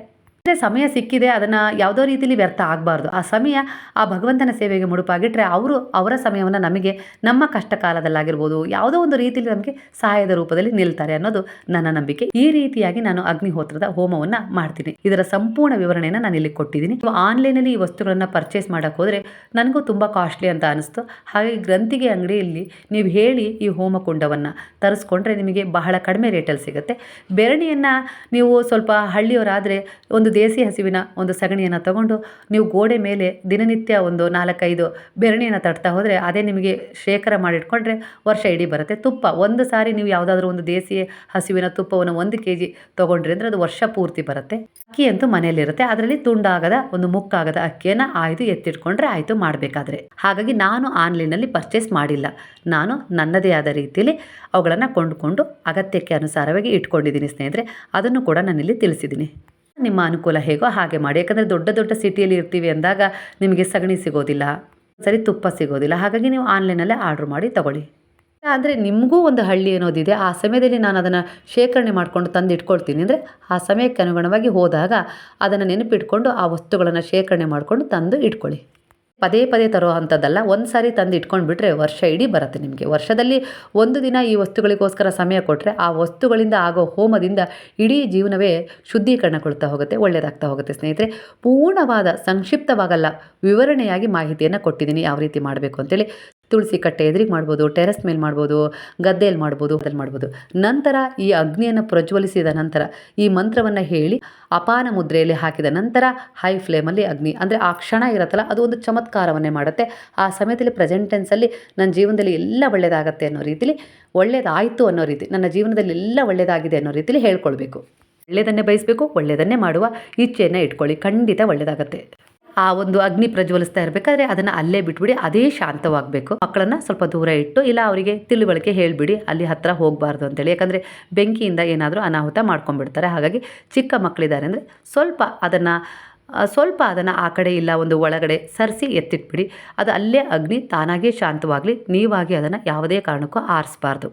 ಅಂದರೆ ಸಮಯ ಸಿಕ್ಕಿದೆ, ಅದನ್ನು ಯಾವುದೋ ರೀತಿಯಲ್ಲಿ ವ್ಯರ್ಥ ಆಗಬಾರ್ದು. ಆ ಸಮಯ ಆ ಭಗವಂತನ ಸೇವೆಗೆ ಮುಡುಪಾಗಿಟ್ಟರೆ ಅವರು ಅವರ ಸಮಯವನ್ನು ನಮಗೆ ನಮ್ಮ ಕಷ್ಟ ಕಾಲದಲ್ಲಾಗಿರ್ಬೋದು ಯಾವುದೋ ಒಂದು ರೀತಿಯಲ್ಲಿ ನಮಗೆ ಸಹಾಯದ ರೂಪದಲ್ಲಿ ನಿಲ್ತಾರೆ ಅನ್ನೋದು ನನ್ನ ನಂಬಿಕೆ. ಈ ರೀತಿಯಾಗಿ ನಾನು ಅಗ್ನಿಹೋತ್ರದ ಹೋಮವನ್ನು ಮಾಡ್ತೀನಿ. ಇದರ ಸಂಪೂರ್ಣ ವಿವರಣೆಯನ್ನು ನಾನು ಇಲ್ಲಿ ಕೊಟ್ಟಿದ್ದೀನಿ ಆನ್ಲೈನಲ್ಲಿ ಈ ವಸ್ತುಗಳನ್ನು ಪರ್ಚೇಸ್ ಮಾಡೋಕ್ಕೆ ಹೋದರೆ ನನಗೂ ತುಂಬ ಕಾಸ್ಟ್ಲಿ ಅಂತ ಅನಿಸ್ತು. ಹಾಗೆ ಗ್ರಂಥಿಗೆ ಅಂಗಡಿಯಲ್ಲಿ ನೀವು ಹೇಳಿ ಈ ಹೋಮಕುಂಡವನ್ನು ತರಿಸ್ಕೊಂಡ್ರೆ ನಿಮಗೆ ಬಹಳ ಕಡಿಮೆ ರೇಟಲ್ಲಿ ಸಿಗುತ್ತೆ. ಬೆರಣಿಯನ್ನು ನೀವು ಸ್ವಲ್ಪ ಹಳ್ಳಿಯವರಾದರೆ ಒಂದು ದೇಸಿ ಹಸಿವಿನ ಒಂದು ಸಗಣಿಯನ್ನು ತಗೊಂಡು ನೀವು ಗೋಡೆ ಮೇಲೆ ದಿನನಿತ್ಯ ಒಂದು ನಾಲ್ಕೈದು ಬೆರಣಿಯನ್ನು ತಟ್ತಾ ಹೋದರೆ ಅದೇ ನಿಮಗೆ ಶೇಖರ ಮಾಡಿಟ್ಕೊಂಡ್ರೆ ವರ್ಷ ಇಡೀ ಬರುತ್ತೆ. ತುಪ್ಪ, ಒಂದು ಸಾರಿ ನೀವು ಯಾವುದಾದ್ರೂ ಒಂದು ದೇಸಿ ಹಸಿವಿನ ತುಪ್ಪವನ್ನು ಒಂದು ಕೆ ಜಿ ತೊಗೊಂಡ್ರಿ ಅಂದರೆ ಅದು ವರ್ಷ ಪೂರ್ತಿ ಬರುತ್ತೆ. ಅಕ್ಕಿ ಅಂತೂ ಮನೆಯಲ್ಲಿರುತ್ತೆ. ಅದರಲ್ಲಿ ತುಂಡಾಗದ ಒಂದು ಮುಕ್ಕಾಗದ ಅಕ್ಕಿಯನ್ನು ಆಯ್ದು ಎತ್ತಿಟ್ಕೊಂಡ್ರೆ ಆಯಿತು ಮಾಡಬೇಕಾದ್ರೆ. ಹಾಗಾಗಿ ನಾನು ಆನ್ಲೈನಲ್ಲಿ ಪರ್ಚೇಸ್ ಮಾಡಿಲ್ಲ. ನಾನು ನನ್ನದೇ ಆದ ರೀತಿಯಲ್ಲಿ ಅವುಗಳನ್ನು ಕೊಂಡುಕೊಂಡು ಅಗತ್ಯಕ್ಕೆ ಅನುಸಾರವಾಗಿ ಇಟ್ಕೊಂಡಿದ್ದೀನಿ ಸ್ನೇಹಿತರೆ. ಅದನ್ನು ಕೂಡ ನಾನಿಲ್ಲಿ ತಿಳಿಸಿದ್ದೀನಿ. ನಿಮ್ಮ ಅನುಕೂಲ ಹೇಗೋ ಹಾಗೆ ಮಾಡಿ. ಯಾಕಂದರೆ ದೊಡ್ಡ ದೊಡ್ಡ ಸಿಟಿಯಲ್ಲಿ ಇರ್ತೀವಿ ಅಂದಾಗ ನಿಮಗೆ ಸಗಣಿ ಸಿಗೋದಿಲ್ಲ, ಸರಿ ತುಪ್ಪ ಸಿಗೋದಿಲ್ಲ. ಹಾಗಾಗಿ ನೀವು ಆನ್ಲೈನಲ್ಲೇ ಆರ್ಡ್ರ್ ಮಾಡಿ ತಗೊಳ್ಳಿ. ಅಂದರೆ ನಿಮಗೂ ಒಂದು ಹಳ್ಳಿ ಅನ್ನೋದಿದೆ. ಆ ಸಮಯದಲ್ಲಿ ನಾನು ಅದನ್ನು ಶೇಖರಣೆ ಮಾಡಿಕೊಂಡು ತಂದು ಇಟ್ಕೊಳ್ತೀನಿ ಅಂದರೆ ಆ ಸಮಯಕ್ಕೆ ಅನುಗುಣವಾಗಿ ಹೋದಾಗ ಅದನ್ನು ನೆನಪಿಟ್ಕೊಂಡು ಆ ವಸ್ತುಗಳನ್ನು ಶೇಖರಣೆ ಮಾಡಿಕೊಂಡು ತಂದು ಇಟ್ಕೊಳ್ಳಿ. ಪದೇ ಪದೇ ತರೋ ಅಂಥದ್ದಲ್ಲ ಒಂದು ಸಾರಿ ತಂದು ಇಟ್ಕೊಂಡು ಬಿಟ್ಟರೆ ವರ್ಷ ಇಡೀ ಬರುತ್ತೆ ನಿಮಗೆ. ವರ್ಷದಲ್ಲಿ ಒಂದು ದಿನ ಈ ವಸ್ತುಗಳಿಗೋಸ್ಕರ ಸಮಯ ಕೊಟ್ಟರೆ ಆ ವಸ್ತುಗಳಿಂದ ಆಗೋ ಹೋಮದಿಂದ ಇಡೀ ಜೀವನವೇ ಶುದ್ಧೀಕರಣಗೊಳ್ತಾ ಹೋಗುತ್ತೆ ಒಳ್ಳೆಯದಾಗ್ತಾ ಹೋಗುತ್ತೆ ಸ್ನೇಹಿತರೆ. ಪೂರ್ಣವಾದ ಸಂಕ್ಷಿಪ್ತವಾಗಲ್ಲ, ವಿವರಣೆಯಾಗಿ ಮಾಹಿತಿಯನ್ನು ಕೊಟ್ಟಿದ್ದೀನಿ, ಯಾವ ರೀತಿ ಮಾಡಬೇಕು ಅಂತೇಳಿ. ತುಳಸಿ ಕಟ್ಟೆ ಎದುರಿಗೆ ಮಾಡ್ಬೋದು, ಟೆರೆಸ್ ಮೇಲೆ ಮಾಡ್ಬೋದು ಗದ್ದೆಯಲ್ಲಿ ಮಾಡ್ಬೋದು ಅದ್ರಲ್ಲಿ ಮಾಡ್ಬೋದು. ನಂತರ ಈ ಅಗ್ನಿಯನ್ನು ಪ್ರಜ್ವಲಿಸಿದ ನಂತರ ಈ ಮಂತ್ರವನ್ನು ಹೇಳಿ ಅಪಾನ ಮುದ್ರೆಯಲ್ಲಿ ಹಾಕಿದ ನಂತರ ಹೈ ಫ್ಲೇಮಲ್ಲಿ ಅಗ್ನಿ, ಅಂದರೆ ಆ ಕ್ಷಣ ಇರುತ್ತಲ್ಲ, ಅದು ಒಂದು ಚಮತ್ಕಾರವನ್ನೇ ಮಾಡುತ್ತೆ. ಆ ಸಮಯದಲ್ಲಿ ಪ್ರೆಸೆಂಟ್ ಟೆನ್ಸಲ್ಲಿ ನನ್ನ ಜೀವನದಲ್ಲಿ ಎಲ್ಲ ಒಳ್ಳೆಯದಾಗತ್ತೆ ಅನ್ನೋ ರೀತಿಲಿ ಒಳ್ಳೆಯದಾಯಿತು ಅನ್ನೋ ರೀತಿ, ನನ್ನ ಜೀವನದಲ್ಲಿ ಎಲ್ಲ ಒಳ್ಳೆಯದಾಗಿದೆ ಅನ್ನೋ ರೀತಿಲಿ ಹೇಳ್ಕೊಳ್ಬೇಕು. ಒಳ್ಳೆಯದನ್ನೇ ಬಯಸಬೇಕು ಒಳ್ಳೆಯದನ್ನೇ ಮಾಡುವ, ಇಚ್ಛೆಯನ್ನು ಇಟ್ಕೊಳ್ಳಿ, ಖಂಡಿತ ಒಳ್ಳೆಯದಾಗತ್ತೆ ಆ ಒಂದು ಅಗ್ನಿ ಪ್ರಜ್ವಲಿಸ್ತಾ ಇರಬೇಕಾದ್ರೆ ಅದನ್ನು ಅಲ್ಲೇ ಬಿಟ್ಬಿಡಿ, ಅದೇ ಶಾಂತವಾಗಬೇಕು. ಮಕ್ಕಳನ್ನ ಸ್ವಲ್ಪ ದೂರ ಇಟ್ಟು, ಇಲ್ಲ ಅವರಿಗೆ ತಿಳುವಳಿಕೆ ಹೇಳಿಬಿಡಿ, ಅಲ್ಲಿ ಹತ್ತಿರ ಹೋಗಬಾರ್ದು ಅಂತೇಳಿ. ಯಾಕಂದರೆ ಬೆಂಕಿಯಿಂದ ಏನಾದರೂ ಅನಾಹುತ ಮಾಡ್ಕೊಂಡ್ಬಿಡ್ತಾರೆ. ಹಾಗಾಗಿ ಚಿಕ್ಕ ಮಕ್ಕಳಿದ್ದಾರೆ ಅಂದರೆ ಸ್ವಲ್ಪ ಅದನ್ನು ಸ್ವಲ್ಪ ಅದನ್ನು ಆ ಕಡೆ ಇಲ್ಲ ಒಂದು ಒಳಗಡೆ ಸರಿಸಿ ಎತ್ತಿಟ್ಬಿಡಿ. ಅದು ಅಲ್ಲೇ ಅಗ್ನಿ ತಾನಾಗೇ ಶಾಂತವಾಗಲಿ, ನೀವಾಗಿ ಅದನ್ನು ಯಾವುದೇ ಕಾರಣಕ್ಕೂ ಆರಿಸ್ಬಾರ್ದು.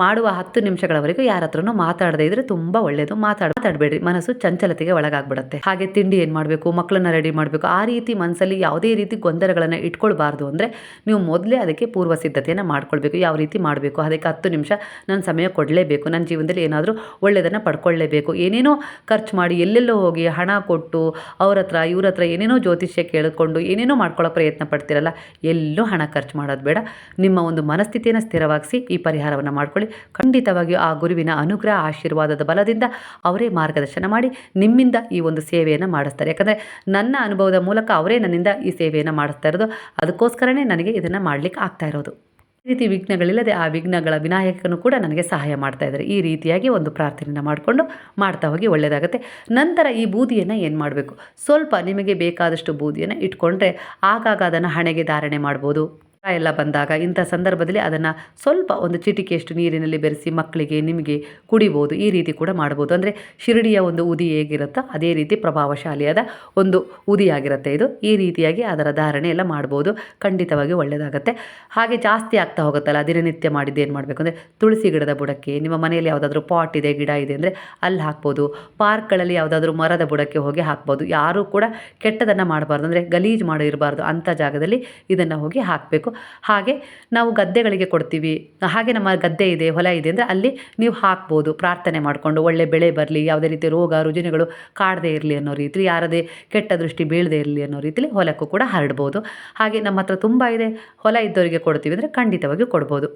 ಮಾಡುವ ಹತ್ತು ನಿಮಿಷಗಳವರೆಗೂ ಯಾರ ಹತ್ರನೂ ಮಾತಾಡದೇ ಇದ್ರೆ ತುಂಬಾ ಒಳ್ಳೇದು. ಮಾತಾಡ, ಮಾತಾಡಬೇಡ್ರಿ. ಮನಸ್ಸು ಚಂಚಲತೆಗೆ ಒಳಗಾಗ್ಬಿಡುತ್ತೆ. ಹಾಗೆ ತಿಂಡಿ ಏನು ಮಾಡಬೇಕು ಮಕ್ಕಳನ್ನ ರೆಡಿ ಮಾಡಬೇಕು, ಆ ರೀತಿ ಮನಸ್ಸಲ್ಲಿ ಯಾವುದೇ ರೀತಿ ಗೊಂದಲಗಳನ್ನು ಇಟ್ಕೊಳ್ಬಾರ್ದು ಅಂದರೆ ನೀವು ಮೊದಲೇ ಅದಕ್ಕೆ ಪೂರ್ವ ಸಿದ್ಧತೆಯನ್ನು ಮಾಡ್ಕೊಳ್ಬೇಕು. ಯಾವ ರೀತಿ ಮಾಡಬೇಕು? ಅದಕ್ಕೆ ಹತ್ತು ನಿಮಿಷ ನನ್ನ ಸಮಯ ಕೊಡಲೇಬೇಕು. ನನ್ನ ಜೀವನದಲ್ಲಿ ಏನಾದರೂ ಒಳ್ಳೆಯದನ್ನು ಪಡ್ಕೊಳ್ಳೇಬೇಕು ಏನೇನೋ ಖರ್ಚು ಮಾಡಿ ಎಲ್ಲೆಲ್ಲೋ ಹೋಗಿ ಹಣ ಕೊಟ್ಟು ಅವ್ರ ಹತ್ರ, ಇವ್ರ ಹತ್ರ ಏನೇನೋ ಜ್ಯೋತಿಷ್ಯ ಕೇಳಿಕೊಂಡು ಏನೇನೋ ಮಾಡ್ಕೊಳ್ಳೋ ಪ್ರಯತ್ನ ಪಡ್ತಿರಲ್ಲ, ಎಲ್ಲೂ ಹಣ ಖರ್ಚು ಮಾಡೋದು ಬೇಡ. ನಿಮ್ಮ ಒಂದು ಮನಸ್ಥಿತಿಯನ್ನು ಸ್ಥಿರವಾಗಿಸಿ ಈ ಪರಿಹಾರವನ್ನು ಮಾಡ್ಕೊಳ್ಳಿ. ಖಂಡಿತವಾಗಿಯೂ ಆ ಗುರುವಿನ ಅನುಗ್ರಹ ಆಶೀರ್ವಾದದ ಬಲದಿಂದ ಅವರೇ ಮಾರ್ಗದರ್ಶನ ಮಾಡಿ ನಿಮ್ಮಿಂದ ಈ ಒಂದು ಸೇವೆಯನ್ನು ಮಾಡಿಸ್ತಾರೆ. ಯಾಕಂದರೆ ನನ್ನ ಅನುಭವದ ಮೂಲಕ ಅವರೇ ನನ್ನಿಂದ ಈ ಸೇವೆಯನ್ನು ಮಾಡಿಸ್ತಾ ಇರೋದು. ಅದಕ್ಕೋಸ್ಕರನೇ ನನಗೆ ಇದನ್ನು ಮಾಡಲಿಕ್ಕೆ ಆಗ್ತಾ ಇರೋದು. ಈ ರೀತಿ ವಿಘ್ನಗಳಿಲ್ಲದೆ ಆ ವಿಘ್ನಗಳ ವಿನಾಯಕನು ಕೂಡ ನನಗೆ ಸಹಾಯ ಮಾಡ್ತಾ ಇದ್ದಾರೆ. ಈ ರೀತಿಯಾಗಿ ಒಂದು ಪ್ರಾರ್ಥನೆಯನ್ನು ಮಾಡಿಕೊಂಡು ಮಾಡ್ತಾ ಹೋಗಿ ಒಳ್ಳೆಯದಾಗುತ್ತೆ ನಂತರ ಈ ಬೂದಿಯನ್ನು ಏನು ಮಾಡಬೇಕು? ಸ್ವಲ್ಪ ನಿಮಗೆ ಬೇಕಾದಷ್ಟು ಬೂದಿಯನ್ನು ಇಟ್ಕೊಂಡ್ರೆ ಆಗಾಗ ಅದನ್ನು ಹಣೆಗೆ ಧಾರಣೆ ಮಾಡ್ಬೋದು. ಎಲ್ಲ ಬಂದಾಗ ಇಂಥ ಸಂದರ್ಭದಲ್ಲಿ ಅದನ್ನು ಸ್ವಲ್ಪ ಒಂದು ಚಿಟಿಕೆಯಷ್ಟು ನೀರಿನಲ್ಲಿ ಬೆರೆಸಿ ಮಕ್ಕಳಿಗೆ, ನಿಮಗೆ ಕುಡಿಬೋದು, ಈ ರೀತಿ ಕೂಡ ಮಾಡ್ಬೋದು. ಅಂದರೆ ಶಿರಡಿಯ ಒಂದು ಉದಿ ಹೇಗಿರುತ್ತೋ ಅದೇ ರೀತಿ ಪ್ರಭಾವಶಾಲಿಯಾದ ಒಂದು ಉದಿಯಾಗಿರುತ್ತೆ ಇದು. ಈ ರೀತಿಯಾಗಿ ಅದರ ಧಾರಣೆ ಎಲ್ಲ ಮಾಡ್ಬೋದು. ಖಂಡಿತವಾಗಿ ಒಳ್ಳೆಯದಾಗುತ್ತೆ. ಹಾಗೆ ಜಾಸ್ತಿ ಆಗ್ತಾ ಹೋಗುತ್ತಲ್ಲ, ದಿನನಿತ್ಯ ಮಾಡಿದ್ದು ಏನು ಮಾಡಬೇಕು ಅಂದರೆ ತುಳಸಿ ಗಿಡದ ಬುಡಕ್ಕೆ, ನಿಮ್ಮ ಮನೆಯಲ್ಲಿ ಯಾವುದಾದ್ರೂ ಪಾಟ್ ಇದೆ, ಗಿಡ ಇದೆ ಅಂದರೆ ಅಲ್ಲಿ ಹಾಕ್ಬೋದು. ಪಾರ್ಕ್ಗಳಲ್ಲಿ ಯಾವುದಾದ್ರೂ ಮರದ ಬುಡಕ್ಕೆ ಹೋಗಿ ಹಾಕ್ಬೋದು. ಯಾರೂ ಕೂಡ ಕೆಟ್ಟದನ್ನು ಮಾಡಬಾರ್ದು. ಅಂದರೆ ಗಲೀಜು ಮಾಡಿರಬಾರ್ದು ಅಂಥ ಜಾಗದಲ್ಲಿ ಇದನ್ನು ಹೋಗಿ ಹಾಕಬೇಕು. ಹಾಗೆ ನಾವು ಗದ್ದೆಗಳಿಗೆ ಕೊಡ್ತೀವಿ. ಹಾಗೆ ನಮ್ಮ ಗದ್ದೆ ಇದೆ, ಹೊಲ ಇದೆ ಅಂದರೆ ಅಲ್ಲಿ ನೀವು ಹಾಕ್ಬೋದು, ಪ್ರಾರ್ಥನೆ ಮಾಡಿಕೊಂಡು ಒಳ್ಳೆ ಬೆಳೆ ಬರಲಿ, ಯಾವುದೇ ರೀತಿ ರೋಗ, ರುಜಿನಗಳು ಕಾಡದೇ ಇರಲಿ ಅನ್ನೋ ರೀತಿ ಯಾರದೇ ಕೆಟ್ಟ ದೃಷ್ಟಿ ಬೀಳದೇ ಇರಲಿ ಅನ್ನೋ ರೀತಿಲಿ ಹೊಲಕ್ಕೂ ಕೂಡ ಹರಡ್ಬೋದು. ಹಾಗೆ ನಮ್ಮ ಹತ್ರ ತುಂಬ ಇದೆ, ಹೊಲ ಇದ್ದವರಿಗೆ ಕೊಡ್ತೀವಿ ಅಂದರೆ ಖಂಡಿತವಾಗಿಯೂ ಕೊಡ್ಬೋದು.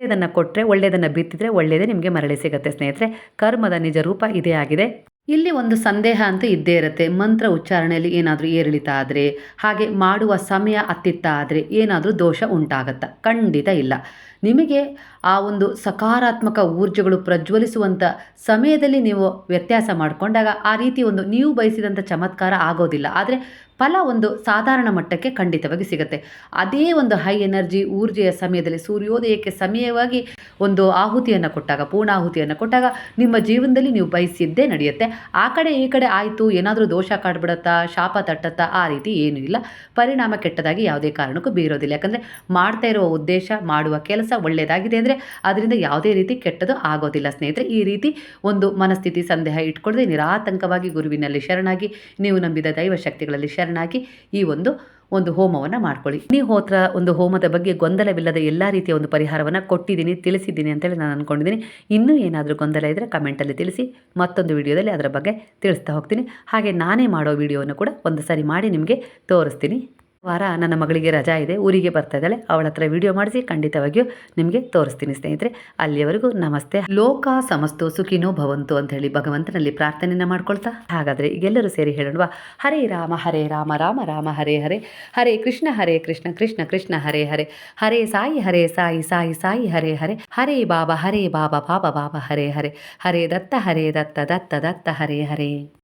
ಒಳ್ಳೆಯದನ್ನು ಕೊಟ್ಟರೆ ಒಳ್ಳೆಯದನ್ನು ಬಿತ್ತಿದ್ರೆ ಒಳ್ಳೆಯದೇ ನಿಮಗೆ ಮರಳಿ ಸಿಗುತ್ತೆ ಸ್ನೇಹಿತರೆ. ಕರ್ಮದ ನಿಜ ರೂಪ ಇದೇ ಆಗಿದೆ. ಇಲ್ಲಿ ಒಂದು ಸಂದೇಹ ಅಂತ ಇದ್ದೇ ಇರುತ್ತೆ. ಮಂತ್ರ ಉಚ್ಚಾರಣೆಯಲ್ಲಿ ಏನಾದರೂ ಏರಿಳಿತ ಆದರೆ, ಹಾಗೆ ಮಾಡುವ ಸಮಯ ಅತ್ತಿತ್ತ ಆದರೆ ಏನಾದರೂ ದೋಷ ಉಂಟಾಗತ್ತಾ? ಖಂಡಿತ ಇಲ್ಲ. ನಿಮಗೆ ಆ ಒಂದು ಸಕಾರಾತ್ಮಕ ಊರ್ಜೆಗಳು ಪ್ರಜ್ವಲಿಸುವಂಥ ಸಮಯದಲ್ಲಿ ನೀವು ವ್ಯತ್ಯಾಸ ಮಾಡಿಕೊಂಡಾಗ ಆ ರೀತಿ ಒಂದು ನೀವು ಬಯಸಿದಂಥ ಚಮತ್ಕಾರ ಆಗೋದಿಲ್ಲ. ಆದರೆ ಫಲ ಒಂದು ಸಾಧಾರಣ ಮಟ್ಟಕ್ಕೆ ಖಂಡಿತವಾಗಿ ಸಿಗುತ್ತೆ. ಅದೇ ಒಂದು ಹೈ ಎನರ್ಜಿ ಊರ್ಜೆಯ ಸಮಯದಲ್ಲಿ ಸೂರ್ಯೋದಯಕ್ಕೆ ಸಮಯವಾಗಿ ಒಂದು ಆಹುತಿಯನ್ನು ಕೊಟ್ಟಾಗ, ಪೂರ್ಣಾಹುತಿಯನ್ನು ಕೊಟ್ಟಾಗ ನಿಮ್ಮ ಜೀವನದಲ್ಲಿ ನೀವು ಬಯಸಿದ್ದೇ ನಡೆಯುತ್ತೆ. ಆ ಕಡೆ ಈ ಕಡೆ ಆಯಿತು, ಏನಾದರೂ ದೋಷ ಕಾಡ್ಬಿಡತ್ತಾ, ಶಾಪ ತಟ್ಟತ್ತಾ, ಆ ರೀತಿ ಏನೂ ಇಲ್ಲ. ಪರಿಣಾಮ ಕೆಟ್ಟದಾಗಿ ಯಾವುದೇ ಕಾರಣಕ್ಕೂ ಬೀರೋದಿಲ್ಲ. ಯಾಕಂದರೆ ಮಾಡ್ತಾ ಇರುವ ಉದ್ದೇಶ, ಮಾಡುವ ಕೆಲಸ ಒಳ್ಳೆಯದಾಗಿದೆ ಅಂದರೆ ಅದರಿಂದ ಯಾವುದೇ ರೀತಿ ಕೆಟ್ಟದು ಆಗೋದಿಲ್ಲ. ಸ್ನೇಹಿತರೆ, ಈ ರೀತಿ ಒಂದು ಮನಸ್ಥಿತಿ, ಸಂದೇಹ ಇಟ್ಕೊಳ್ಳದೆ ನಿರಾತಂಕವಾಗಿ ಗುರುವಿನಲ್ಲಿ ಶರಣಾಗಿ, ನೀವು ನಂಬಿದ ದೈವ ಶಕ್ತಿಗಳಲ್ಲಿ ಶರಣಾಗಿ ಈ ಒಂದು ಒಂದು ಹೋಮವನ್ನು ಮಾಡ್ಕೊಳ್ಳಿ. ಅಗ್ನಿಹೋತ್ರ ಒಂದು ಹೋಮದ ಬಗ್ಗೆ ಗೊಂದಲವಿಲ್ಲದ ಎಲ್ಲ ರೀತಿಯ ಒಂದು ಪರಿಹಾರವನ್ನು ಕೊಟ್ಟಿದ್ದೀನಿ, ತಿಳಿಸಿದ್ದೀನಿ ಅಂತೇಳಿ ನಾನು ಅಂದ್ಕೊಂಡಿದ್ದೀನಿ ಇನ್ನೂ ಏನಾದರೂ ಗೊಂದಲ ಇದ್ದರೆ ಕಮೆಂಟಲ್ಲಿ ತಿಳಿಸಿ, ಮತ್ತೊಂದು ವಿಡಿಯೋದಲ್ಲಿ ಅದರ ಬಗ್ಗೆ ತಿಳಿಸ್ತಾ ಹೋಗ್ತೀನಿ. ಹಾಗೆ ನಾನೇ ಮಾಡೋ ವಿಡಿಯೋವನ್ನು ಕೂಡ ಒಂದು ಸರಿ ಮಾಡಿ ನಿಮಗೆ ತೋರಿಸ್ತೀನಿ. ವಾರ ನನ್ನ ಮಗಳಿಗೆ ರಜಾ ಇದೆ, ಊರಿಗೆ ಬರ್ತಾ ಇದ್ದಾಳೆ, ಅವಳ ಹತ್ರ ವಿಡಿಯೋ ಮಾಡಿಸಿ ಖಂಡಿತವಾಗಿಯೂ ನಿಮಗೆ ತೋರಿಸ್ತೀನಿ ಸ್ನೇಹಿತರೆ. ಅಲ್ಲಿಯವರೆಗೂ ನಮಸ್ತೆ. ಲೋಕ ಸಮಸ್ತು ಸುಖಿನೋ ಭವಂತು ಅಂತ ಹೇಳಿ ಭಗವಂತನಲ್ಲಿ ಪ್ರಾರ್ಥನೆಯನ್ನು ಮಾಡ್ಕೊಳ್ತಾ. ಹಾಗಾದರೆ ಈಗೆಲ್ಲರೂ ಸೇರಿ ಹೇಳೋಣವಾ? ಹರೇ ರಾಮ ಹರೇ ರಾಮ ರಾಮ ರಾಮ, ಹರೇ ಹರೇ. ಹರೇ ಕೃಷ್ಣ ಹರೇ ಕೃಷ್ಣ ಕೃಷ್ಣ ಕೃಷ್ಣ, ಹರೇ ಹರೇ. ಹರೇ ಸಾಯಿ ಹರೇ ಸಾಯಿ ಸಾಯಿ ಸಾಯಿ, ಹರೇ ಹರೇ. ಹರೇ ಬಾಬಾ ಹರೇ ಬಾಬಾ ಬಾಬಾ ಬಾಬಾ, ಹರೇ ಹರೇ. ಹರೇ ದತ್ತ ಹರೇ ದತ್ತ ದತ್ತ ದತ್ತ, ಹರೇ ಹರೇ.